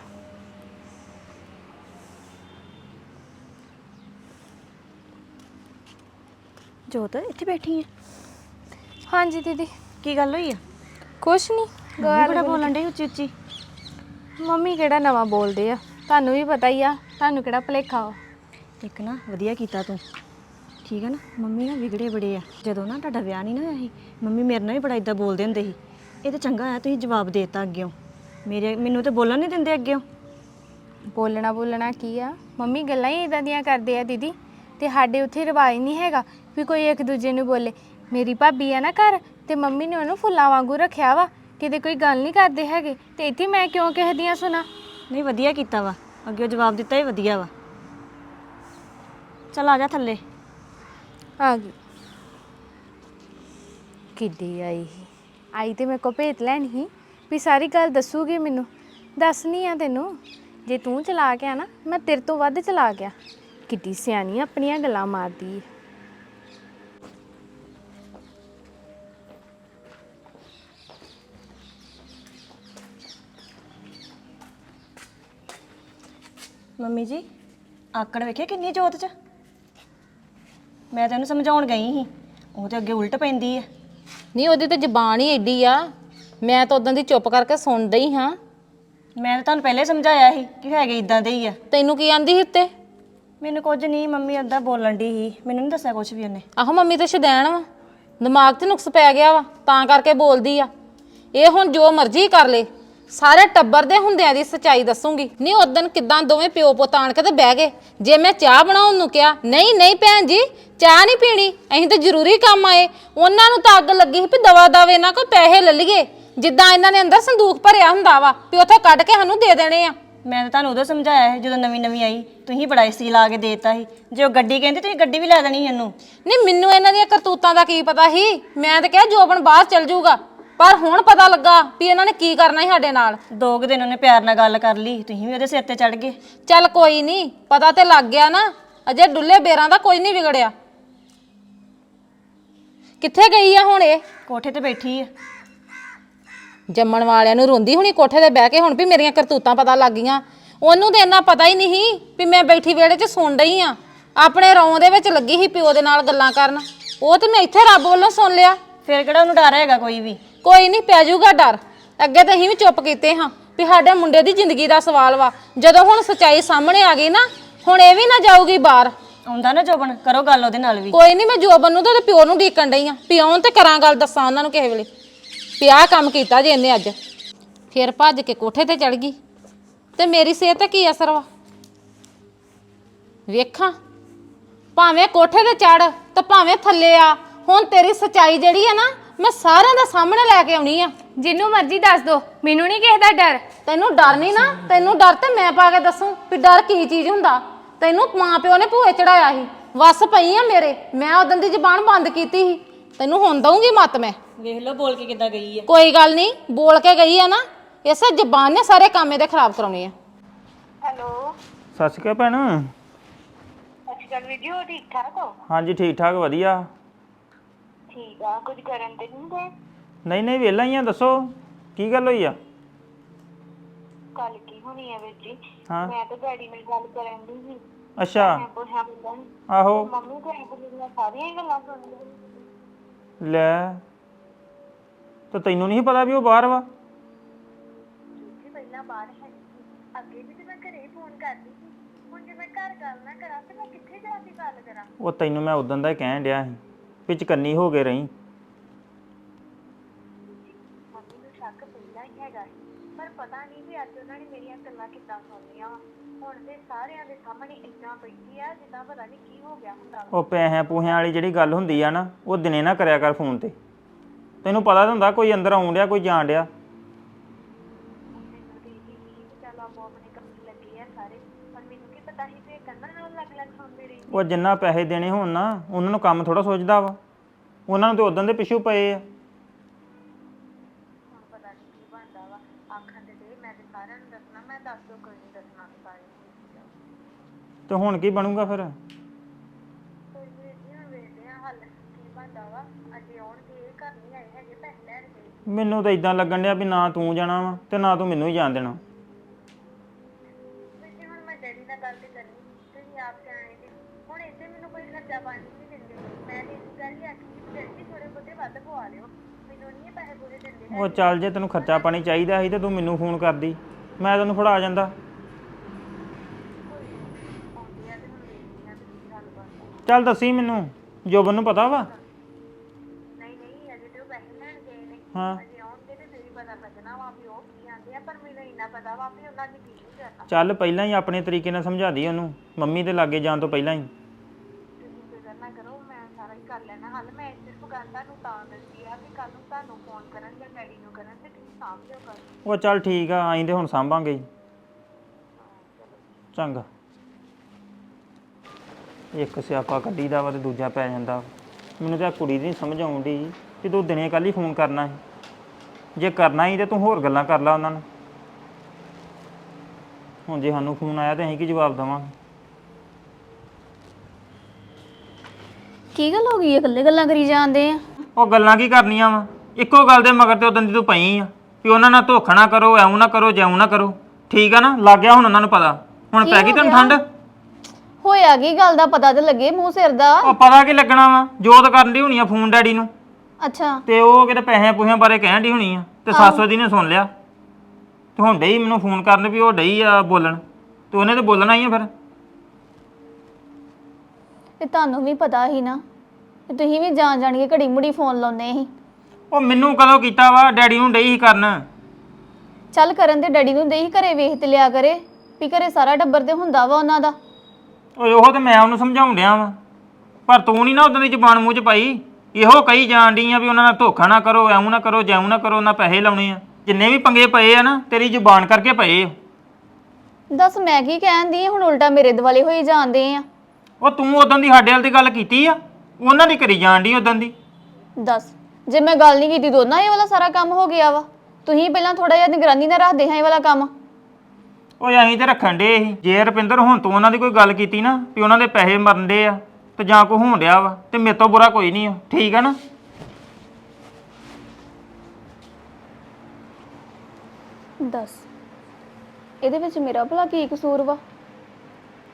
ਜੋਤ ਇੱਥੇ ਬੈਠੀ ਹੈ ਹਾਂਜੀ ਦੀਦੀ ਕੀ ਗੱਲ ਹੋਈ ਆ? ਕੁਛ ਨਹੀਂ ਮੰਮੀ ਬੜਾ ਬੋਲਣ ਡਈ ਉੱਚੀ ਉੱਚੀ ਮੰਮੀ ਕਿਹੜਾ ਨਵਾਂ ਬੋਲਦੇ ਆ? ਤੁਹਾਨੂੰ ਵੀ ਪਤਾ ਹੀ ਆ ਤੁਹਾਨੂੰ ਕਿਹੜਾ ਭਲੇਖਾ ਵਾ? ਇੱਕ ਨਾ ਵਧੀਆ ਕੀਤਾ ਤੂੰ। ਠੀਕ ਹੈ ਨਾ? ਮੰਮੀ ਨਾ ਵਿਗੜੇ ਬੜੇ ਆ। ਜਦੋਂ ਨਾ ਤੁਹਾਡਾ ਵਿਆਹ ਨਹੀਂ ਨਾ ਹੋਇਆ ਸੀ ਮੰਮੀ ਮੇਰੇ ਨਾਲ ਵੀ ਬੜਾ ਇਦਾਂ ਬੋਲਦੇ ਹੁੰਦੇ ਸੀ। ਇਹ ਤਾਂ ਚੰਗਾ ਆ ਤੁਸੀਂ ਜਵਾਬ ਦੇਤਾ ਅੱਗਿਓਂ। ਮੇਰੇ ਮੈਨੂੰ ਤੇ ਬੋਲਣ ਨਹੀਂ ਦਿੰਦੇ ਅੱਗਿਓਂ। ਬੋਲਣਾ ਬੋਲਣਾ ਕੀ ਆ? ਮੰਮੀ ਗੱਲਾਂ ਹੀ ਇਦਾਂ ਦੀਆਂ ਕਰਦੇ ਆ ਦੀਦੀ। ਤੇ ਸਾਡੇ ਉੱਥੇ ਰਿਵਾਜ ਨਹੀਂ ਹੈਗਾ ਵੀ ਕੋਈ ਇੱਕ ਦੂਜੇ ਨੂੰ ਬੋਲੇ। ਮੇਰੀ ਭਾਬੀ ਆ ਨਾ ਘਰ ਤੇ ਮੰਮੀ ਨੇ ਉਹਨੂੰ ਫੁੱਲਾਂ ਵਾਂਗੂ ਰੱਖਿਆ ਵਾ। ਕਿਤੇ ਕੋਈ ਗੱਲ ਨਹੀਂ ਕਰਦੇ ਹੈਗੇ। ਤੇ ਇੱਥੇ ਮੈਂ ਕਿਉਂ ਕਿਸੇ ਦੀਆਂ ਸੁਣਾ? ਨਹੀਂ ਵਧੀਆ ਕੀਤਾ ਵਾ। ਅੱਗਿਓਂ ਜਵਾਬ ਦਿੱਤਾ ਹੀ ਵਧੀਆ ਵਾ। ਚੱਲ ਆ ਜਾ ਥੱਲੇ। ਆ ਗਈ। ਕਿੱਡੀ ਆਈ ਸੀ। ਆਈ ਤੇ ਮੇਰੇ ਕੋ ਭੇਤ ਲੈਣੀ ਸੀ ਵੀ ਸਾਰੀ ਗੱਲ ਦੱਸੂਗੀ ਮੈਨੂੰ। ਦੱਸਣੀ ਆ ਤੈਨੂੰ। ਜੇ ਤੂੰ ਚਲਾ ਗਿਆ ਨਾ, ਮੈਂ ਤੇਰੇ ਤੋਂ ਵੱਧ ਚਲਾ ਗਿਆ। ਕਿੱਡੀ ਸਿਆਣੀ ਆਪਣੀਆਂ ਗੱਲਾਂ ਮਾਰਦੀ ਏ। ਮੰਮੀ ਜੀ ਆਕੜ ਵੇਖਿਆ ਕਿੰਨੀ ਜੋਤ ਚ? ਮੈਂ ਤੈਨੂੰ ਸਮਝਾਉਣ ਗਈ ਸੀ ਉਹ ਤੇ ਅੱਗੇ ਉਲਟ ਪੈਂਦੀ ਆ। ਨਹੀਂ ਉਹਦੀ ਤੇ ਜ਼ਬਾਨ ਹੀ ਏਡੀ ਆ। ਮੈਂ ਤਾਂ ਉਦੋਂ ਦੀ ਚੁੱਪ ਕਰਕੇ ਸੁਣਦਾ ਹੀ। ਹਾਂ ਮੈਂ ਤਾਂ ਤੁਹਾਨੂੰ ਪਹਿਲੇ ਸਮਝਾਇਆ ਸੀ ਕਿ ਹੈਗੇ ਇਦਾਂ ਦੇ ਹੀ ਆ। ਤੈਨੂੰ ਕੀ ਆਂਦੀ ਸੀ ਉੱਤੇ? ਮੈਨੂੰ ਕੁਝ ਨਹੀਂ ਮੰਮੀ ਅੱਧਾ ਬੋਲਣ ਦੀ ਸੀ। ਮੈਨੂੰ ਨਹੀਂ ਦੱਸਿਆ ਕੁਝ ਵੀ ਉਹਨੇ। ਆਹੋ ਮੰਮੀ ਤੇ ਸ਼ਦੈਣ ਵਾ। ਦਿਮਾਗ 'ਚ ਨੁਕਸ ਪੈ ਗਿਆ ਵਾ ਤਾਂ ਕਰਕੇ ਬੋਲਦੀ ਆ। ਇਹ ਹੁਣ ਜੋ ਮਰਜ਼ੀ ਕਰ ਲੇ। ਸਾਰੇ ਟੱਬਰ ਦੇ ਹੁੰਦਿਆਂ ਦੀ ਸੱਚਾਈ ਦੱਸੂਗੀ। ਨਹੀਂ ਉਦੋਂ ਕਿਦਾਂ ਦੋਵੇਂ ਪਿਓ ਪੁੱਤ ਆਣ ਕੇ ਤੇ ਬਹਿ ਗਏ। ਜੇ ਮੈਂ ਚਾਹ ਬਣਾਉਣ ਨੂੰ ਕਿਹਾ ਨਹੀਂ ਨਹੀਂ ਭੈਣ ਜੀ ਚਾਹ ਨਹੀਂ ਪੀਣੀ। ਅਸੀਂ ਤਾਂ ਜ਼ਰੂਰੀ ਕੰਮ ਆਏ। ਉਹਨਾਂ ਨੂੰ ਤਾਂ ਅੱਗ ਲੱਗੀ ਸੀ ਵੀ ਦਵਾ ਦਵੇ ਇਹਨਾਂ ਕੋਈ ਪੈਸੇ ਲੈ ਲਈਏ। ਜਿੱਦਾਂ ਇਹਨਾਂ ਨੇ ਅੰਦਰ ਸੰਦੂਕ ਭਰਿਆ ਹੁੰਦਾ ਵਾ ਵੀ ਉੱਥੋਂ ਕੱਢ ਕੇ ਸਾਨੂੰ ਦੇ ਦੇਣੇ ਆ। ਮੈਂ ਤਾਂ ਤੁਹਾਨੂੰ ਉਦੋਂ ਸਮਝਾਇਆ ਸੀ ਜਦੋਂ ਨਵੀਂ ਨਵੀਂ ਆਈ। ਤੁਸੀਂ ਬੜਾ ਸੀ ਲਾ ਕੇ ਦੇਤਾ ਸੀ। ਜੇ ਉਹ ਗੱਡੀ ਕਹਿੰਦੀ ਤੁਸੀਂ ਗੱਡੀ ਵੀ ਲੈ ਦੇਣੀ ਸੀ ਇਹਨੂੰ। ਨਹੀਂ ਮੈਨੂੰ ਇਹਨਾਂ ਦੀਆਂ ਕਰਤੂਤਾਂ ਦਾ ਕੀ ਪਤਾ ਸੀ? ਮੈਂ ਤਾਂ ਕਿਹਾ ਜੋਬਨ ਬਾਹਰ ਚਲ ਜਾਊਗਾ। ਪਰ ਹੁਣ ਪਤਾ ਲੱਗਾ ਵੀ ਇਹਨਾਂ ਨੇ ਕੀ ਕਰਨਾ ਸੀ ਸਾਡੇ ਨਾਲ। ਦੋ ਕੁ ਦਿਨ ਉਹਨੇ ਪਿਆਰ ਨਾਲ ਗੱਲ ਕਰ ਲਈ ਤੁਸੀਂ ਵੀ ਉਹਦੇ ਸਿਰ ਤੇ ਚੜ ਗਏ। ਚੱਲ ਕੋਈ ਨਹੀਂ ਪਤਾ ਤੇ ਲੱਗ ਗਿਆ ਨਾ ਅਜੇ ਡੁੱਲੇ ਬੇਰਾਂ ਦਾ ਕੋਈ ਨਹੀਂ ਵਿਗੜਿਆ। ਕਿੱਥੇ ਗਈ ਆ ਹੁਣ ਇਹ? ਕੋਠੇ ਤੇ ਬੈਠੀ ਆ। ਜੰਮਣ ਵਾਲਿਆਂ ਨੂੰ ਰੋਂਦੀ ਹੁਣੀ ਕੋਠੇ ਤੇ ਬਹਿ ਕੇ ਹੁਣ ਵੀ ਮੇਰੀਆਂ ਕਰਤੂਤਾਂ ਪਤਾ ਲੱਗ ਗਈਆਂ। ਉਹਨੂੰ ਤੇ ਇੰਨਾ ਪਤਾ ਹੀ ਨਹੀਂ ਸੀ ਵੀ ਮੈਂ ਬੈਠੀ ਵਿਹੜੇ 'ਚ ਸੁਣ ਰਹੀ ਆ। ਆਪਣੇ ਰੌਂ ਦੇ ਵਿੱਚ ਲੱਗੀ ਸੀ ਪਿਓ ਦੇ ਨਾਲ ਗੱਲਾਂ ਕਰਨ। ਉਹ ਤੇ ਮੈਂ ਇੱਥੇ ਰੱਬ ਵੱਲੋਂ ਸੁਣ ਲਿਆ। ਫਿਰ ਕਿਹੜਾ ਉਹਨੂੰ ਡਰ ਹੈਗਾ ਕੋਈ ਵੀ? ਕੋਈ ਨਹੀਂ ਪੈ ਜਾਊਗਾ ਡਰ। ਅੱਗੇ ਤਾਂ ਅਸੀਂ ਵੀ ਚੁੱਪ ਕੀਤੇ ਹਾਂ ਵੀ ਸਾਡੇ ਮੁੰਡੇ ਦੀ ਜ਼ਿੰਦਗੀ ਦਾ ਸਵਾਲ ਵਾ। ਜਦੋਂ ਹੁਣ ਸਚਾਈ ਸਾਹਮਣੇ ਆ ਗਈ ਨਾ ਹੁਣ ਇਹ ਵੀ ਨਾ ਜਾਊਗੀ ਬਾਹਰ। ਆਉਂਦਾ ਨਾ ਜੋਬਨ ਕਰੋ ਗੱਲ ਉਹਦੇ ਨਾਲ ਵੀ। ਕੋਈ ਨਹੀਂ ਮੈਂ ਜੋਬਨ ਨੂੰ ਤੇ ਉਹਦੇ ਪਿਓ ਨੂੰ ਢੀਕਣ ਡਈ ਆ ਆਉਣ ਤੇ ਕਰਾਂ ਗੱਲ ਦੱਸਾਂ ਉਹਨਾਂ ਨੂੰ ਕਿਸੇ ਵੇਲੇ। ਵੀ ਆਹ ਕੰਮ ਕੀਤਾ ਜੇ ਇਹਨੇ ਅੱਜ। ਫਿਰ ਭੱਜ ਕੇ ਕੋਠੇ ਤੇ ਚੜ ਗਈ। ਤੇ ਮੇਰੀ ਸਿਹਤ ਤੇ ਕੀ ਅਸਰ ਵਾ? ਵੇਖਾਂ। ਭਾਵੇਂ ਕੋਠੇ ਤੇ ਚੜ ਤੇ ਭਾਵੇਂ ਥੱਲੇ ਆ। ਹੁਣ ਤੇਰੀ ਸਚਾਈ ਜਿਹੜੀ ਆ ਨਾ ਮੈਂ ਸਾਰਿਆਂ ਦੇ ਸਾਹਮਣੇ ਲੈ ਕੇ ਆਉਣੀ ਆ। ਜਿੰਨੂੰ ਮਰਜ਼ੀ ਦੱਸ ਦੋ ਮੈਨੂੰ ਨਹੀਂ ਕਿਸੇ ਦਾ ਡਰ। ਤੈਨੂੰ ਡਰ ਨਹੀਂ ਨਾ ਤੈਨੂੰ ਡਰ ਤੇ ਮੈਂ ਪਾ ਕੇ ਦੱਸੂ ਵੀ ਡਰ ਕੀ ਚੀਜ਼ ਹੁੰਦਾ। ਤੈਨੂੰ ਮਾਂ ਪਿਓ ਨੇ ਭੂਏ ਚੜਾਇਆ ਸੀ ਵਸ ਪਈ ਆ ਮੇਰੇ ਮੈਂ ਉਦੋਂ ਦੀ ਜ਼ਬਾਨ ਬੰਦ ਕੀਤੀ ਸੀ। ਤੈਨੂੰ ਹੁਣ ਦਊਂਗੀ ਮਤ ਮੈਂ। ਵੇਖ ਲਓ ਬੋਲ ਕੇ ਕਿੱਦਾਂ ਗਈ ਆ। ਕੋਈ ਗੱਲ ਨਹੀਂ ਬੋਲ ਕੇ ਗਈ ਆ ਨਾ ਇਸੇ ਜ਼ਬਾਨ ਨੇ ਸਾਰੇ ਕੰਮ ਇਹਦੇ ਖਰਾਬ ਕਰਾਉਣੇ ਆ। ਸਤਿ ਸ਼੍ਰੀ ਅਕਾਲ ਭੈਣ। ਜੀ ਹੋ ਠੀਕ ਠਾਕ ਹੋ? ਹਾਂਜੀ ਠੀਕ ਠਾਕ ਵਧੀਆ। ਠੀਕ ਆ ਕੁਝ ਕਰਨ ਤੇ ਨਹੀਂ ਦੇ ਨਹੀਂ ਨਹੀਂ ਵਿਹਲਾ ਹੀ ਆ ਦੱਸੋ ਕੀ ਗੱਲ ਹੋਈ ਆ? ਕੱਲ ਕੀ ਹੋਣੀ ਹੈ ਵੀਰ ਜੀ? ਹਾਂ। ਮੈਂ ਤਾਂ ਡੈਡੀ ਨਾਲ ਗੱਲ ਕਰਨ ਦੀ ਸੀ। ਅੱਛਾ। ਮੈਂ ਪੁੱਛਿਆ ਬੰਦਾ ਆਹੋ। ਮੰਮੀ ਆਪ ਦੀਆਂ ਸਾਰੀਆਂ ਹੀ ਗੱਲਾਂ ਸੁਣ ਲਈਆਂ। ਲੈ ਤੇ ਤੈਨੂੰ ਨਹੀਂ ਪਤਾ ਵੀ ਉਹ ਬਾਹਰ ਵਾ? ਜੀ ਪਹਿਲਾਂ ਬਾਹਰ ਹੈ। ਅੱਗੇ ਵੀ ਤੇ ਮੈਂ ਘਰੇ ਫੋਨ ਕਰਦੀ ਸੀ। ਹੁਣ ਜੇ ਮੈਂ ਘਰ ਗੱਲ ਨਾ ਕਰਾਂ ਤੇ ਮੈਂ ਕਿੱਥੇ ਜਾ ਕੇ ਗੱਲ ਕਰਾਂ? ਉਹ ਤੈਨੂੰ ਮੈਂ ਉਦੋਂ ਦਾ ਹੀ ਕਹਿਣ ਡਿਆ ਸੀ। ਵੀ ਚਕੰਨੀ ਹੋ ਕੇ ਰਹੀ ਮੰਮੀ ਨੂੰ ਸ਼ੱਕ ਪਹਿਲਾਂ ਹੀ ਹੈਗਾ ਸੀ ਪਰ ਪਤਾ ਨਹੀਂ ਵੀ ਅੱਜ ਉਹਨਾਂ ਨੇ ਮੇਰੀਆਂ ਗੱਲਾਂ ਕਿੱਦਾਂ ਸੁਣੀਆਂ ਵਾਂ। ਹੁਣ ਤੇ ਸਾਰਿਆਂ ਦੇ ਸਾਹਮਣੇ ਇੰਨਾ ਬੈਠੀ ਆ ਜਿੱਦਾਂ ਪਤਾ ਨਹੀਂ ਕੀ ਹੋ ਗਿਆ ਹੁੰਦਾ ਵਾ। ਉਹ ਪੈਸਿਆਂ ਪੂਹਿਆਂ ਵਾਲੀ ਜਿਹੜੀ ਗੱਲ ਹੁੰਦੀ ਆ ਨਾ ਉਹ ਦਿਨੇ ਨਾ ਕਰਿਆ ਕਰ ਫੋਨ ਤੇ ਤੈਨੂੰ ਪਤਾ ਤਾਂ ਹੁੰਦਾ ਕੋਈ ਅੰਦਰ ਆਉਣ ਡਿਆ ਕੋਈ ਜਾਣ ਡਿਆ ਰਹੀ ਉਹ ਜਿੰਨਾ ਪੈਸੇ ਦੇਣੇ ਹੋਣ ਨਾ ਉਹਨਾਂ ਨੂੰ ਕੰਮ ਥੋੜਾ ਸੋਚਦਾ ਵਾ। ਉਹਨਾਂ ਨੂੰ ਤੇ ਉਦੋਂ ਦੇ ਪਿੱਛੂ ਪਏ ਆ। ਹੁਣ ਪਤਾ ਨਹੀਂ ਕੀ ਬਣਦਾ ਵਾ। ਆਖਣ ਤੇ ਦੇ ਮੈਂ ਤੇ ਸਾਰਿਆਂ ਨੂੰ ਦੱਸਣਾ ਮੈਂ ਦੱਸ ਦੋ ਕੋਈ ਨਹੀਂ ਦੱਸਣਾ ਸਾਰਿਆਂ ਨੂੰ ਤੇ ਹੁਣ ਕੀ ਬਣੂਗਾ ਫਿਰ? ਕੋਈ ਵੀ ਜੀ ਹੁਣ ਵੇਖਦੇ ਆ ਹੱਲ ਕੀ ਬਣਦਾ ਵਾ। ਅਜੇ ਆਉਣਗੇ ਇਹ ਘਰ ਨਹੀਂ ਆਏ ਹੈਗੇ ਪੈਸੇ ਲੈਣ ਗਏ ਮੈਨੂੰ ਤਾਂ ਇਦਾਂ ਲੱਗਣ ਡਿਆ ਵੀ ਨਾ ਤੂੰ ਜਾਣਾ ਵਾ ਤੇ ਨਾ ਤੂੰ ਮੈਨੂੰ ਹੀ ਜਾਣ ਦੇਣਾ। ਖਰਚਾ ਪਾਣੀ ਨਹੀਂ ਦਿੰਦੇ ਮੈਂ ਤੇ ਇਸ ਗੱਲ ਹੀ ਆਖੀ ਕਿ ਡੈਡੀ ਜੀ ਥੋੜੇ ਬਹੁਤੇ ਵੱਧ ਪਵਾ ਲਿਓ। ਮੈਨੂੰ ਨਹੀਂ ਇਹ ਪੈਸੇ ਪੂਰੇ ਦਿੰਦੇ ਉਹ ਚੱਲ ਜੇ ਤੈਨੂੰ ਖਰਚਾ ਪਾਣੀ ਚਾਹੀਦਾ ਸੀ ਤੇ ਤੂੰ ਮੈਨੂੰ ਫੋਨ ਕਰਦੀ। ਮੈਂ ਤੈਨੂੰ ਫੜਾ ਜਾਂਦਾ। ਆਉਂਦੇ ਆ ਤੇ ਹੁਣ ਵੇਖਦੇ ਆ ਤੇ ਕੀ ਹੱਲ ਬਣਦਾ ਚੱਲ ਦੱਸੀ ਮੈਨੂੰ ਜੋਬਨ ਨੂੰ ਪਤਾ ਵਾ? ਨਹੀਂ ਨਹੀਂ ਅਜੇ ਤੇ ਉਹ ਪੈਸੇ ਲੈਣ ਗਏ ਨੇ। ਹਾਂ। ਅਜੇ ਆਉਣਗੇ ਤੇ ਫਿਰ ਹੀ ਪਤਾ ਲੱਗਣਾ ਵਾ ਵੀ ਉਹ ਕੀ ਆਂਦੇ ਆ ਪਰ ਮੈਨੂੰ ਇੰਨਾ ਪਤਾ ਵਾ ਵੀ ਉਹਨਾਂ ਨੇ ਕੀ ਨਹੀਂ ਕਰਨਾ। ਚੱਲ ਪਹਿਲਾਂ ਹੀ ਆਪਣੇ ਤਰੀਕੇ ਨਾਲ ਸਮਝਾ ਦੀ ਉਹਨੂੰ। ਮੰਮੀ ਦੇ ਲਾਗੇ ਜਾਣ ਤੋਂ ਪਹਿਲਾਂ ਹੀ ਤੁਸੀਂ ਫਿਕਰ ਨਾ ਕਰੋ ਮੈਂ ਸਾਰਾ ਹੀ ਕਰ ਲੈਣਾ ਹੱਲ ਮੈਂ ਸਿਰਫ ਤਾਂ ਦੱਸੀ ਆ ਕਿ ਕੱਲ ਨੂੰ ਤੁਹਾਨੂੰ ਫੋਨ ਕਰਨ ਜਾਂ ਡੈਡੀ ਨੂੰ ਕਰਨ ਤੇ ਤੁਸੀਂ ਸਾਂਭ ਲਿਓ ਗੱਲ। ਉਹ ਚੱਲ ਠੀਕ ਆ ਆਈਂ ਤੇ ਹੁਣ ਸਾਂਭਾਂਗੇ ਹੀ ਚੰਗਾ। ਇੱਕ ਸਿਆਪਾ ਕੱਢੀ ਦਾ ਵਾ ਤੇ ਦੂਜਾ ਪੈ ਜਾਂਦਾ ਵਾ। ਮੈਨੂੰ ਤਾਂ ਆਹ ਕੁੜੀ ਦੀ ਨੀ ਸਮਝ ਆਉਂਦੀ ਕਿ ਤੂੰ ਦਿਨੇ ਕੱਲ ਹੀ ਫੋਨ ਕਰਨਾ ਸੀ। ਜੇ ਕਰਨਾ ਹੀ ਤੇ ਤੂੰ ਹੋਰ ਗੱਲਾਂ ਕਰ ਲੈ ਉਹਨਾਂ ਨੂੰ ਹੁਣ ਜੇ ਸਾਨੂੰ ਫੋਨ ਆਇਆ ਤੇ ਅਸੀਂ ਕੀ ਜਵਾਬ ਦੇਵਾਂਗੇ? ਕੀ ਗੱਲ ਹੋ ਗਈ ਹੈ ਇਕੱਲੇ ਗੱਲਾਂ ਕਰੀ ਜਾਂਦੇ ਆ? ਉਹ ਗੱਲਾਂ ਕੀ ਕਰਨੀਆਂ ਵਾ? ਇੱਕੋ ਗੱਲ ਦੇ ਮਗਰ ਤੇ ਉਦੋਂ ਦੀ ਤੂੰ ਪਈ ਆ ਵੀ ਉਹਨਾਂ ਨਾਲ ਧੋਖਾ ਨਾ ਕਰੋ ਐਉਂ ਨਾ ਕਰੋ ਜਿਉਂ ਨਾ ਕਰੋ। ਠੀਕ ਆ ਨਾ? ਲੱਗ ਗਿਆ ਹੁਣ ਉਹਨਾਂ ਨੂੰ ਪਤਾ। ਹੁਣ ਪੈ ਗਈ ਤੈਨੂੰ ਠੰਡ? ਹੋਇਆ ਕੀ ਗੱਲ ਦਾ? ਪਤਾ ਤੇ ਲੱਗੇ ਮੂੰਹ ਸਿਰ ਦਾ। ਉਹ ਪਤਾ ਕੀ ਲੱਗਣਾ ਵਾ? ਜੋਤ ਕਰਨ ਦੀ ਹੋਣੀ ਆ ਫੋਨ ਡੈਡੀ ਨੂੰ। ਅੱਛਾ। ਤੇ ਉਹ ਕਿਤੇ ਪੈਸੇ ਪੂਸਿਆਂ ਬਾਰੇ ਕਹਿਣ ਦੀ ਹੋਣੀ ਆ। ਤੇ ਸਾਸੋ ਦੀ ਨੇ ਸੁਣ ਲਿਆ। ਤੇ ਹੁਣ ਡਈ ਮੈਨੂੰ ਫੋਨ ਕਰਨ ਵੀ ਉਹ ਡਈ ਆ ਬੋਲਣ। ਤੇ ਉਹਨੇ ਤੇ ਬੋਲਣਾ ਹੀ ਆ ਫਿਰ। ਤੇ ਤੁਹਾਨੂੰ ਵੀ ਪਤਾ ਹੀ ਨਾ ਤੇ ਤੁਸੀਂ ਵੀ ਜਾਣ ਜਾਣ ਕੇ ਘੜੀ ਮੁੜੀ ਫੋਨ ਲਾਉਂਦੇ ਸੀ। ਉਹ ਮੈਨੂੰ ਕਦੋਂ ਕੀਤਾ ਵਾ? ਡੈਡੀ ਨੂੰ ਡਈ ਹੀ ਕਰਨ। ਚੱਲ ਕਰਨ ਤੇ ਡੈਡੀ ਨੂੰ ਦੇਈ ਘਰੇ ਵੇਖ ਤੇ ਲਿਆ ਕਰੇ ਵੀ ਘਰੇ ਸਾਰਾ ਟੱਬਰ ਤੇ ਹੁੰਦਾ ਵਾ ਉਹਨਾਂ ਦਾ। ਓਏ ਉਹ ਤੇ ਮੈਂ ਉਹਨੂੰ ਸਮਝਾਉਣ ਡਿਆ ਵਾ। ਪਰ ਤੂੰ ਨਹੀਂ ਨਾ ਉਦੋਂ ਦੀ ਜ਼ਬਾਨ ਮੂੰਹ 'ਚ ਪਾਈ। ਇਹੋ ਕਹੀ ਜਾਣ ਡਈ ਆ ਵੀ ਉਹਨਾਂ ਨਾਲ ਧੋਖਾ ਨਾ ਕਰੋ ਐਉਂ ਨਾ ਕਰੋ ਜਿਉਂ ਨਾ ਕਰੋ ਉਹਨਾਂ ਪੈਸੇ ਲਾਉਣੇ ਆ। ਜਿੰਨੇ ਵੀ ਪੰਗੇ ਪਏ ਆ ਨਾ ਤੇਰੀ ਜ਼ੁਬਾਨ ਕਰਕੇ ਪਏ ਆ। ਦੱਸ ਮੈਂ ਕੀ ਕਹਿੰਦੀ ਹੁਣ ਉਲਟਾ ਮੇਰੇ ਦਿਵਾਲੇ ਹੋਈ ਜਾਂਦੇ ਆ। ਉਹ ਤੂੰ ਉਦੋਂ ਦੀ ਸਾਡੇ ਵਾਲ ਦੀ ਗੱਲ ਕੀਤੀ ਆ? ਉਹਨਾਂ ਦੀ ਕਰੀ ਜਾਣ ਡਈ ਉਦੋਂ ਦੀ? ਦੱਸ ਜੇ ਮੈਂ ਗੱਲ ਨਹੀਂ ਕੀਤੀ ਦੋਨਾਂ ਇਹ ਵਾਲਾ ਸਾਰਾ ਕੰਮ ਹੋ ਗਿਆ ਵਾ ਤੁਸੀਂ ਪਹਿਲਾਂ ਥੋੜਾ ਜਿਹਾ ਨਿਗਰਾਨੀ ਨਾਲ ਰੱਖਦੇ ਹਾਂ ਇਹ ਵਾਲਾ ਕੰਮ। ਓਏ ਅਸੀਂ ਤੇ ਰੱਖਣ ਦੇ ਸੀ। ਜੇ ਰਪਿੰਦਰ ਹੁਣ ਤੂੰ ਉਹਨਾਂ ਦੀ ਕੋਈ ਗੱਲ ਕੀਤੀ ਨਾ ਵੀ ਉਹਨਾਂ ਦੇ ਪੈਸੇ ਮਰਨ ਦੇ ਆ ਤੇ ਜਾਂ ਕੋ ਹੋਣ ਡਿਆ ਵਾ ਤੇ ਮੇਰੇ ਤੋਂ ਬੁਰਾ ਕੋਈ ਨਹੀਂ ਆ। ਠੀਕ ਆ ਨਾ? ਦੱਸ ਇਹਦੇ ਵਿੱਚ ਮੇਰਾ ਭਲਾ ਕੀ ਕਸੂਰ ਵਾ?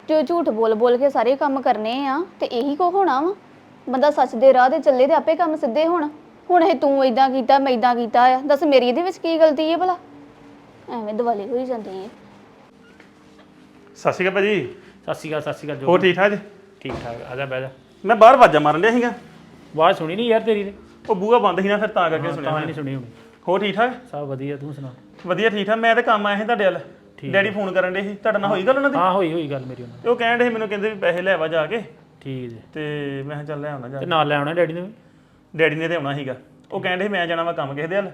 ਜੋ ਝੂਠ ਬੋਲ ਬੋਲ ਕੇ ਸਾਰੇ ਕੰਮ ਕਰਨੇ ਆ ਤੇ ਇਹੀ ਕੋ ਹੋਣਾ ਵਾ? ਬੰਦਾ ਸੱਚ ਦੇ ਰਾਹ ਤੇ ਚੱਲੇ ਤੇ ਆਪੇ ਕੰਮ ਸਿੱਧੇ ਹੋਣ। ਹੁਣ ਇਹ ਤੂੰ ਇਦਾਂ ਕੀਤਾ ਮੈਂ ਇਦਾਂ ਕੀਤਾ ਆ। ਦੱਸ ਮੇਰੀ ਇਹਦੇ ਵਿੱਚ ਕੀ ਗਲਤੀ ਹੈ ਭਲਾ? ਐਵੇਂ ਦਿਵਾਲੇ ਹੋਈ ਜਾਂਦੀ ਹੈ ਸਤਿ ਸ਼੍ਰੀ ਅਕਾਲ ਭਾਜੀ। ਸਤਿ ਸ਼੍ਰੀ ਅਕਾਲ ਸਤਿ ਸ਼੍ਰੀ ਅਕਾਲ ਹੋਰ ਜੋ ਠੀਕ ਠਾਕ ਜੀ? ਠੀਕ ਠਾਕ ਆ ਜਾ ਬਹਿ ਜਾ। ਮੈਂ ਬਾਹਰ ਵਾਜਾ ਮਾਰਨ ਡਿਆ ਸੀਗਾ। ਆਵਾਜ਼ ਸੁਣੀ ਨਹੀਂ ਯਾਰ ਤੇਰੀ ਤੇ। ਉਹ ਬੂਹਾ ਬੰਦ ਸੀ ਨਾ ਫਿਰ ਤਾਂ ਕਰਕੇ ਸੁਣਿਆ ਤਾਂ। ਨਹੀਂ ਸੁਣੀ ਹੋਣੀ। ਹੋਰ ਠੀਕ ਠਾਕ ਸਭ ਵਧੀਆ ਤੂੰ ਸੁਣਾ। ਵਧੀਆ ਠੀਕ ਠਾਕ ਮੈਂ ਤੇ ਕੰਮ ਆਇਆ ਸੀ ਤੁਹਾਡੇ ਵੱਲ। ਡੈਡੀ ਫੋਨ ਕਰਨ ਡੇ ਸੀ? ਤੁਹਾਡੇ ਨਾਲ ਹੋਈ ਗੱਲ ਉਹਨਾਂ ਦੀ? ਹਾਂ ਹੋਈ ਹੋਈ ਗੱਲ ਮੇਰੀ ਉਹਨਾਂ ਨਾਲ। ਤੇ ਉਹ ਕਹਿਣ ਸੀ ਮੈਨੂੰ ਕਹਿੰਦੇ ਵੀ ਪੈਸੇ ਲੈ ਆਵਾ ਜਾ ਕੇ। ਠੀਕ ਜੀ। ਤੇ ਮੈਂ ਕਿਹਾ ਚੱਲ ਲੈ ਆਉਣਾ ਜਾ ਤੇ। ਨਾਲ ਲੈ ਆਉਣਾ ਡੈਡੀ ਨੂੰ ਵੀ? ਡੈਡੀ ਨੇ ਤੇ ਆਉਣਾ ਸੀਗਾ। ਉਹ ਕਹਿੰਦੇ ਸੀ ਮੈਂ ਜਾਣਾ ਵਾ ਕੰਮ ਕਿਸੇ ਦੇ ਵੱਲ।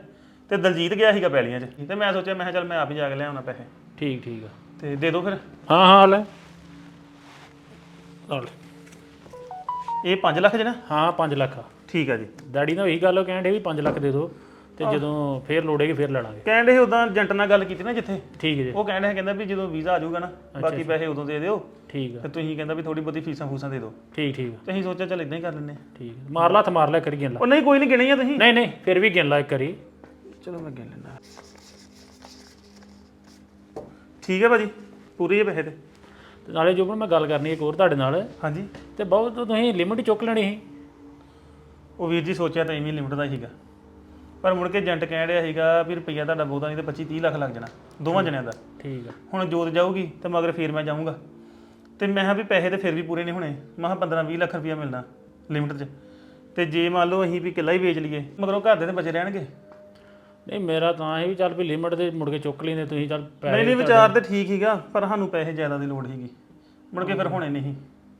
ਤੇ ਦਲਜੀਤ ਗਿਆ ਸੀਗਾ ਪੈਲੀਆਂ 'ਚ। ਤੇ ਮੈਂ ਸੋਚਿਆ ਮੈਂ ਕਿਹਾ ਚੱਲ ਮੈਂ ਆਪ ਹੀ ਜਾ ਕੇ ਲੈ ਆਉਣਾ ਪੈਸੇ। ਠੀਕ ਠੀਕ ਆ। ਤੇ ਦੇ ਦਿਓ ਫਿਰ। ਹਾਂ ਹਾਂ ਲੈ। ਨਾਲ ਇਹ 5 ਲੱਖ ਜਣਾ ਹਾਂ 5 ਲੱਖ ਆ। ਠੀਕ ਆ ਜੀ। ਡੈਡੀ ਨਾਲ ਉਹੀ ਗੱਲ ਉਹ ਕਹਿਣ ਡੇ ਵੀ 5 ਲੱਖ ਦੇ ਦਿਓ ਤੇ ਜਦੋਂ ਫੇਰ ਲੋੜੇਗੀ ਫੇਰ ਲੈ ਲਾਂਗੇ ਕਹਿਣ ਦੇ ਉਦਾਂ ਏਜੰਟ ਨਾਲ ਗੱਲ ਕੀਤੀ ਨਾ ਜਿੱਥੇ? ਠੀਕ ਜੀ। ਉਹ ਡਿਆ ਕਹਿੰਦਾ ਵੀ ਜਦੋਂ ਵੀਜ਼ਾ ਆ ਜਾਊਗਾ ਨਾ ਬਾਕੀ ਪੈਸੇ ਉਦੋਂ ਦੇ ਦਿਓ। ਠੀਕ ਤੇ ਆ ਤੁਸੀਂ ਕਹਿੰਦਾ ਵੀ ਥੋੜੀ ਬਹੁਤੀ ਫੀਸਾਂ ਫੂਸਾਂ ਦੇ ਦਿਓ। ਠੀਕ ਠੀਕ ਆ, ਤੇ ਅਸੀਂ ਸੋਚਿਆ ਚੱਲ ਇਦਾਂ ਹੀ ਕਰ ਹਾਂ। ਠੀਕ। ਮਾਰ ਲਾ ਹੱਥ ਮਾਰ ਲੈ ਕਰੀ ਗਿਣ ਲਾ। ਉਹ ਨਹੀਂ ਕੋਈ ਨਹੀਂ ਗਿਣੇ ਆ ਤੁਸੀਂ। ਨਹੀਂ ਨਹੀਂ ਫਿਰ ਵੀ ਗਿਣ ਲਾ ਇੱਕ ਵਾਰੀ। ਚਲੋ ਮੈਂ ਗਿਣ ਲੈਂਦਾ। ਠੀਕ ਹੈ ਭਾਜੀ ਪੂਰੀ ਹੈ ਪੈਸੇ ਤੇ। ਤੇ ਨਾਲੇ ਜੋ ਮੈਂ ਗੱਲ ਕਰਨੀ ਇੱਕ ਹੋਰ ਤੁਹਾਡੇ ਨਾਲ। ਹਾਂਜੀ। ਤੇ ਬਹੁਤ ਤੁਸੀਂ ਲਿਮਿਟ ਚੁੱਕ ਲੈਣੀ ਸੀ। ਉਹ ਵੀਰ ਜੀ ਸੋਚਿਆ ਤਾਂ ਐਵੇਂ ਲਿਮਟ ਦਾ ਸੀਗਾ। ਪਰ ਮੁੜ ਕੇ ਏਜੰਟ ਕਹਿਣ ਰਿਹਾ ਸੀਗਾ ਵੀ ਰੁਪਈਆ ਤੁਹਾਡਾ ਬਹੁਤਾ ਨਹੀਂ ਤੇ 25 30 ਲੱਖ ਲੱਗ ਜਾਣਾ ਦੋਵਾਂ ਜਣਿਆਂ ਦਾ। ਠੀਕ ਆ। ਹੁਣ ਜੋਤ ਜਾਊਗੀ ਤੇ ਮਗਰ ਫੇਰ ਮੈਂ ਜਾਊਂਗਾ। ਤੇ ਮੈਂ ਕਿਹਾ ਵੀ ਪੈਸੇ ਤੇ ਫਿਰ ਵੀ ਪੂਰੇ ਨਹੀਂ ਹੋਣੇ ਮੈਂ ਕਿਹਾ 15 20 ਲੱਖ ਰੁਪਈਆ ਮਿਲਣਾ ਲਿਮਟ 'ਚ। ਤੇ ਜੇ ਮੰਨ ਲਓ ਅਸੀਂ ਵੀ ਕਿੱਲਾ ਹੀ ਵੇਚ ਲਈਏ ਮਗਰੋਂ ਘਰ ਦੇ ਤੇ ਬਚੇ ਰਹਿਣਗੇ। ਨਹੀਂ ਮੇਰਾ ਤਾਂ ਇਹ ਵੀ ਚੱਲ ਵੀ ਲਿਮਿਟ ਦੇ ਮੁੜ ਕੇ ਚੁੱਕ ਲੈਂਦੇ ਤੁਸੀਂ ਚੱਲ ਪੈਸੇ ਨਹੀਂ ਨਹੀਂ ਵਿਚਾਰ ਤੇ ਠੀਕ ਹੀਗਾ ਪਰ ਸਾਨੂੰ ਪੈਸੇ ਜ਼ਿਆਦਾ ਦੀ ਲੋੜ ਸੀਗੀ। ਮੁੜ ਕੇ ਫਿਰ ਹੋਣੇ ਨਹੀਂ।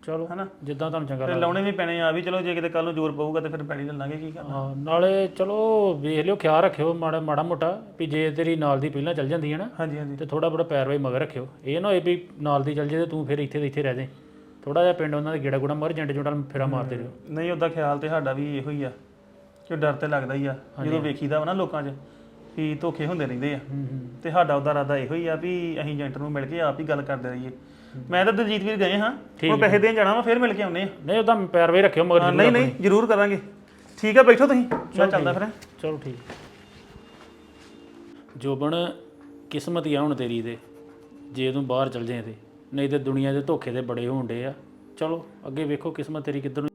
ਚਲੋ। ਹਨਾ? ਜਿੱਦਾਂ ਤੁਹਾਨੂੰ ਚੰਗਾ ਤੇ ਲੱਗਦਾ। ਲਾਉਣੇ ਵੀ ਪੈਣੇ ਆ ਵੀ ਚਲੋ ਜੇ ਕਿਤੇ ਕੱਲ ਨੂੰ ਜ਼ੋਰ ਪਊਗਾ ਤੇ ਫਿਰ ਪੈਣੀ ਲੈ ਲਾਂਗੇ ਕੀ ਕਰਨਾ? ਹਾਂ, ਨਾਲੇ ਚਲੋ ਵੇਖ ਲਿਓ ਖਿਆਲ ਰੱਖਿਓ ਮਾੜਾ ਮਾੜਾ ਮੋਟਾ ਵੀ ਜੇ ਤੇਰੀ ਨਾਲ ਦੀ ਪਹਿਲਾਂ ਚੱਲ ਜਾਂਦੀ ਹੈ ਨਾ ਹਾਂਜੀ ਹਾਂਜੀ। ਤੇ ਥੋੜਾ ਬੜਾ ਪੈਰਵਾਈ ਮਗਰ ਰੱਖਿਓ। ਇਹ ਨਾ ਹੋਏ ਵੀ ਨਾਲ ਦੀ ਚੱਲ ਜੇ ਤੇ ਤੂੰ ਫਿਰ ਇੱਥੇ ਦੇ ਇੱਥੇ ਰਹਿ ਜਾਏ ਥੋੜਾ ਜਿਹਾ ਪਿੰਡ ਉਹਨਾਂ ਦੇ ਗੇੜਾ ਗੂੜਾ ਮਾਰ ਜੰਟ ਜੁੰਟਾਂ ਫੇਰਾ ਮਾਰਦੇ ਰਹੋ। ਨਹੀਂ ਉਹਦਾ ਖਿਆਲ ਤੇ ਸਾਡਾ ਵੀ ਇਹੋ ਹੀ ਆ ਕਿ ਡਰ ਤੇ ਲੱਗਦਾ ਹੀ ਆ ਜਦੋਂ ਵੇਖੀਦਾ ਵਾ ਨਾ ਲੋਕਾਂ 'ਚ ਵੀ ਧੋਖੇ ਹੁੰਦੇ ਰਹਿੰਦੇ ਆ। ਤੇ ਸਾਡਾ ਉਹਦਾ ਇਰਾਦਾ ਇਹੋ ਹੀ ਆ ਵੀ ਅਸੀਂ ਏਜੰਟ ਨੂੰ ਮਿਲ ਕੇ ਆਪ ਹੀ ਗੱਲ ਕਰਦੇ ਰਹੀਏ। ਮੈਂ ਤਾਂ ਦਲਜੀਤ ਵੀਰ ਗਏ ਹਾਂ। ਉਹ ਪੈਸੇ ਦੇਣ ਜਾਣਾ ਵਾ ਫਿਰ ਮਿਲ ਕੇ ਆਉਨੇ ਆ। ਨਹੀਂ ਉਹਦਾ ਪੈਰਵਾਈ ਰੱਖਿਓ ਮਗਰ ਹਾਂ, ਨਹੀਂ ਨਹੀਂ ਜ਼ਰੂਰ ਕਰਾਂਗੇ। ਠੀਕ ਆ ਬੈਠੋ ਤੁਸੀਂ। ਮੈਂ ਚੱਲਦਾ ਫਿਰ। ਚਲੋ ਠੀਕ ਜੋਬਨ ਕਿਸਮਤ ਹੀ ਆ ਹੁਣ ਤੇਰੀ ਤੇ। ਜੇ ਤੂੰ ਬਾਹਰ ਚਲ ਜਾਏ ਤੇ। ਨਹੀਂ ਤੇ ਦੁਨੀਆ ਦੇ ਧੋਖੇ ਤੇ ਬੜੇ ਹੋਣ ਡੇ ਆ। ਚਲੋ ਅੱਗੇ ਵੇਖੋ ਕਿਸਮਤ ਤੇਰੀ ਕਿੱਧਰ ਨੂੰ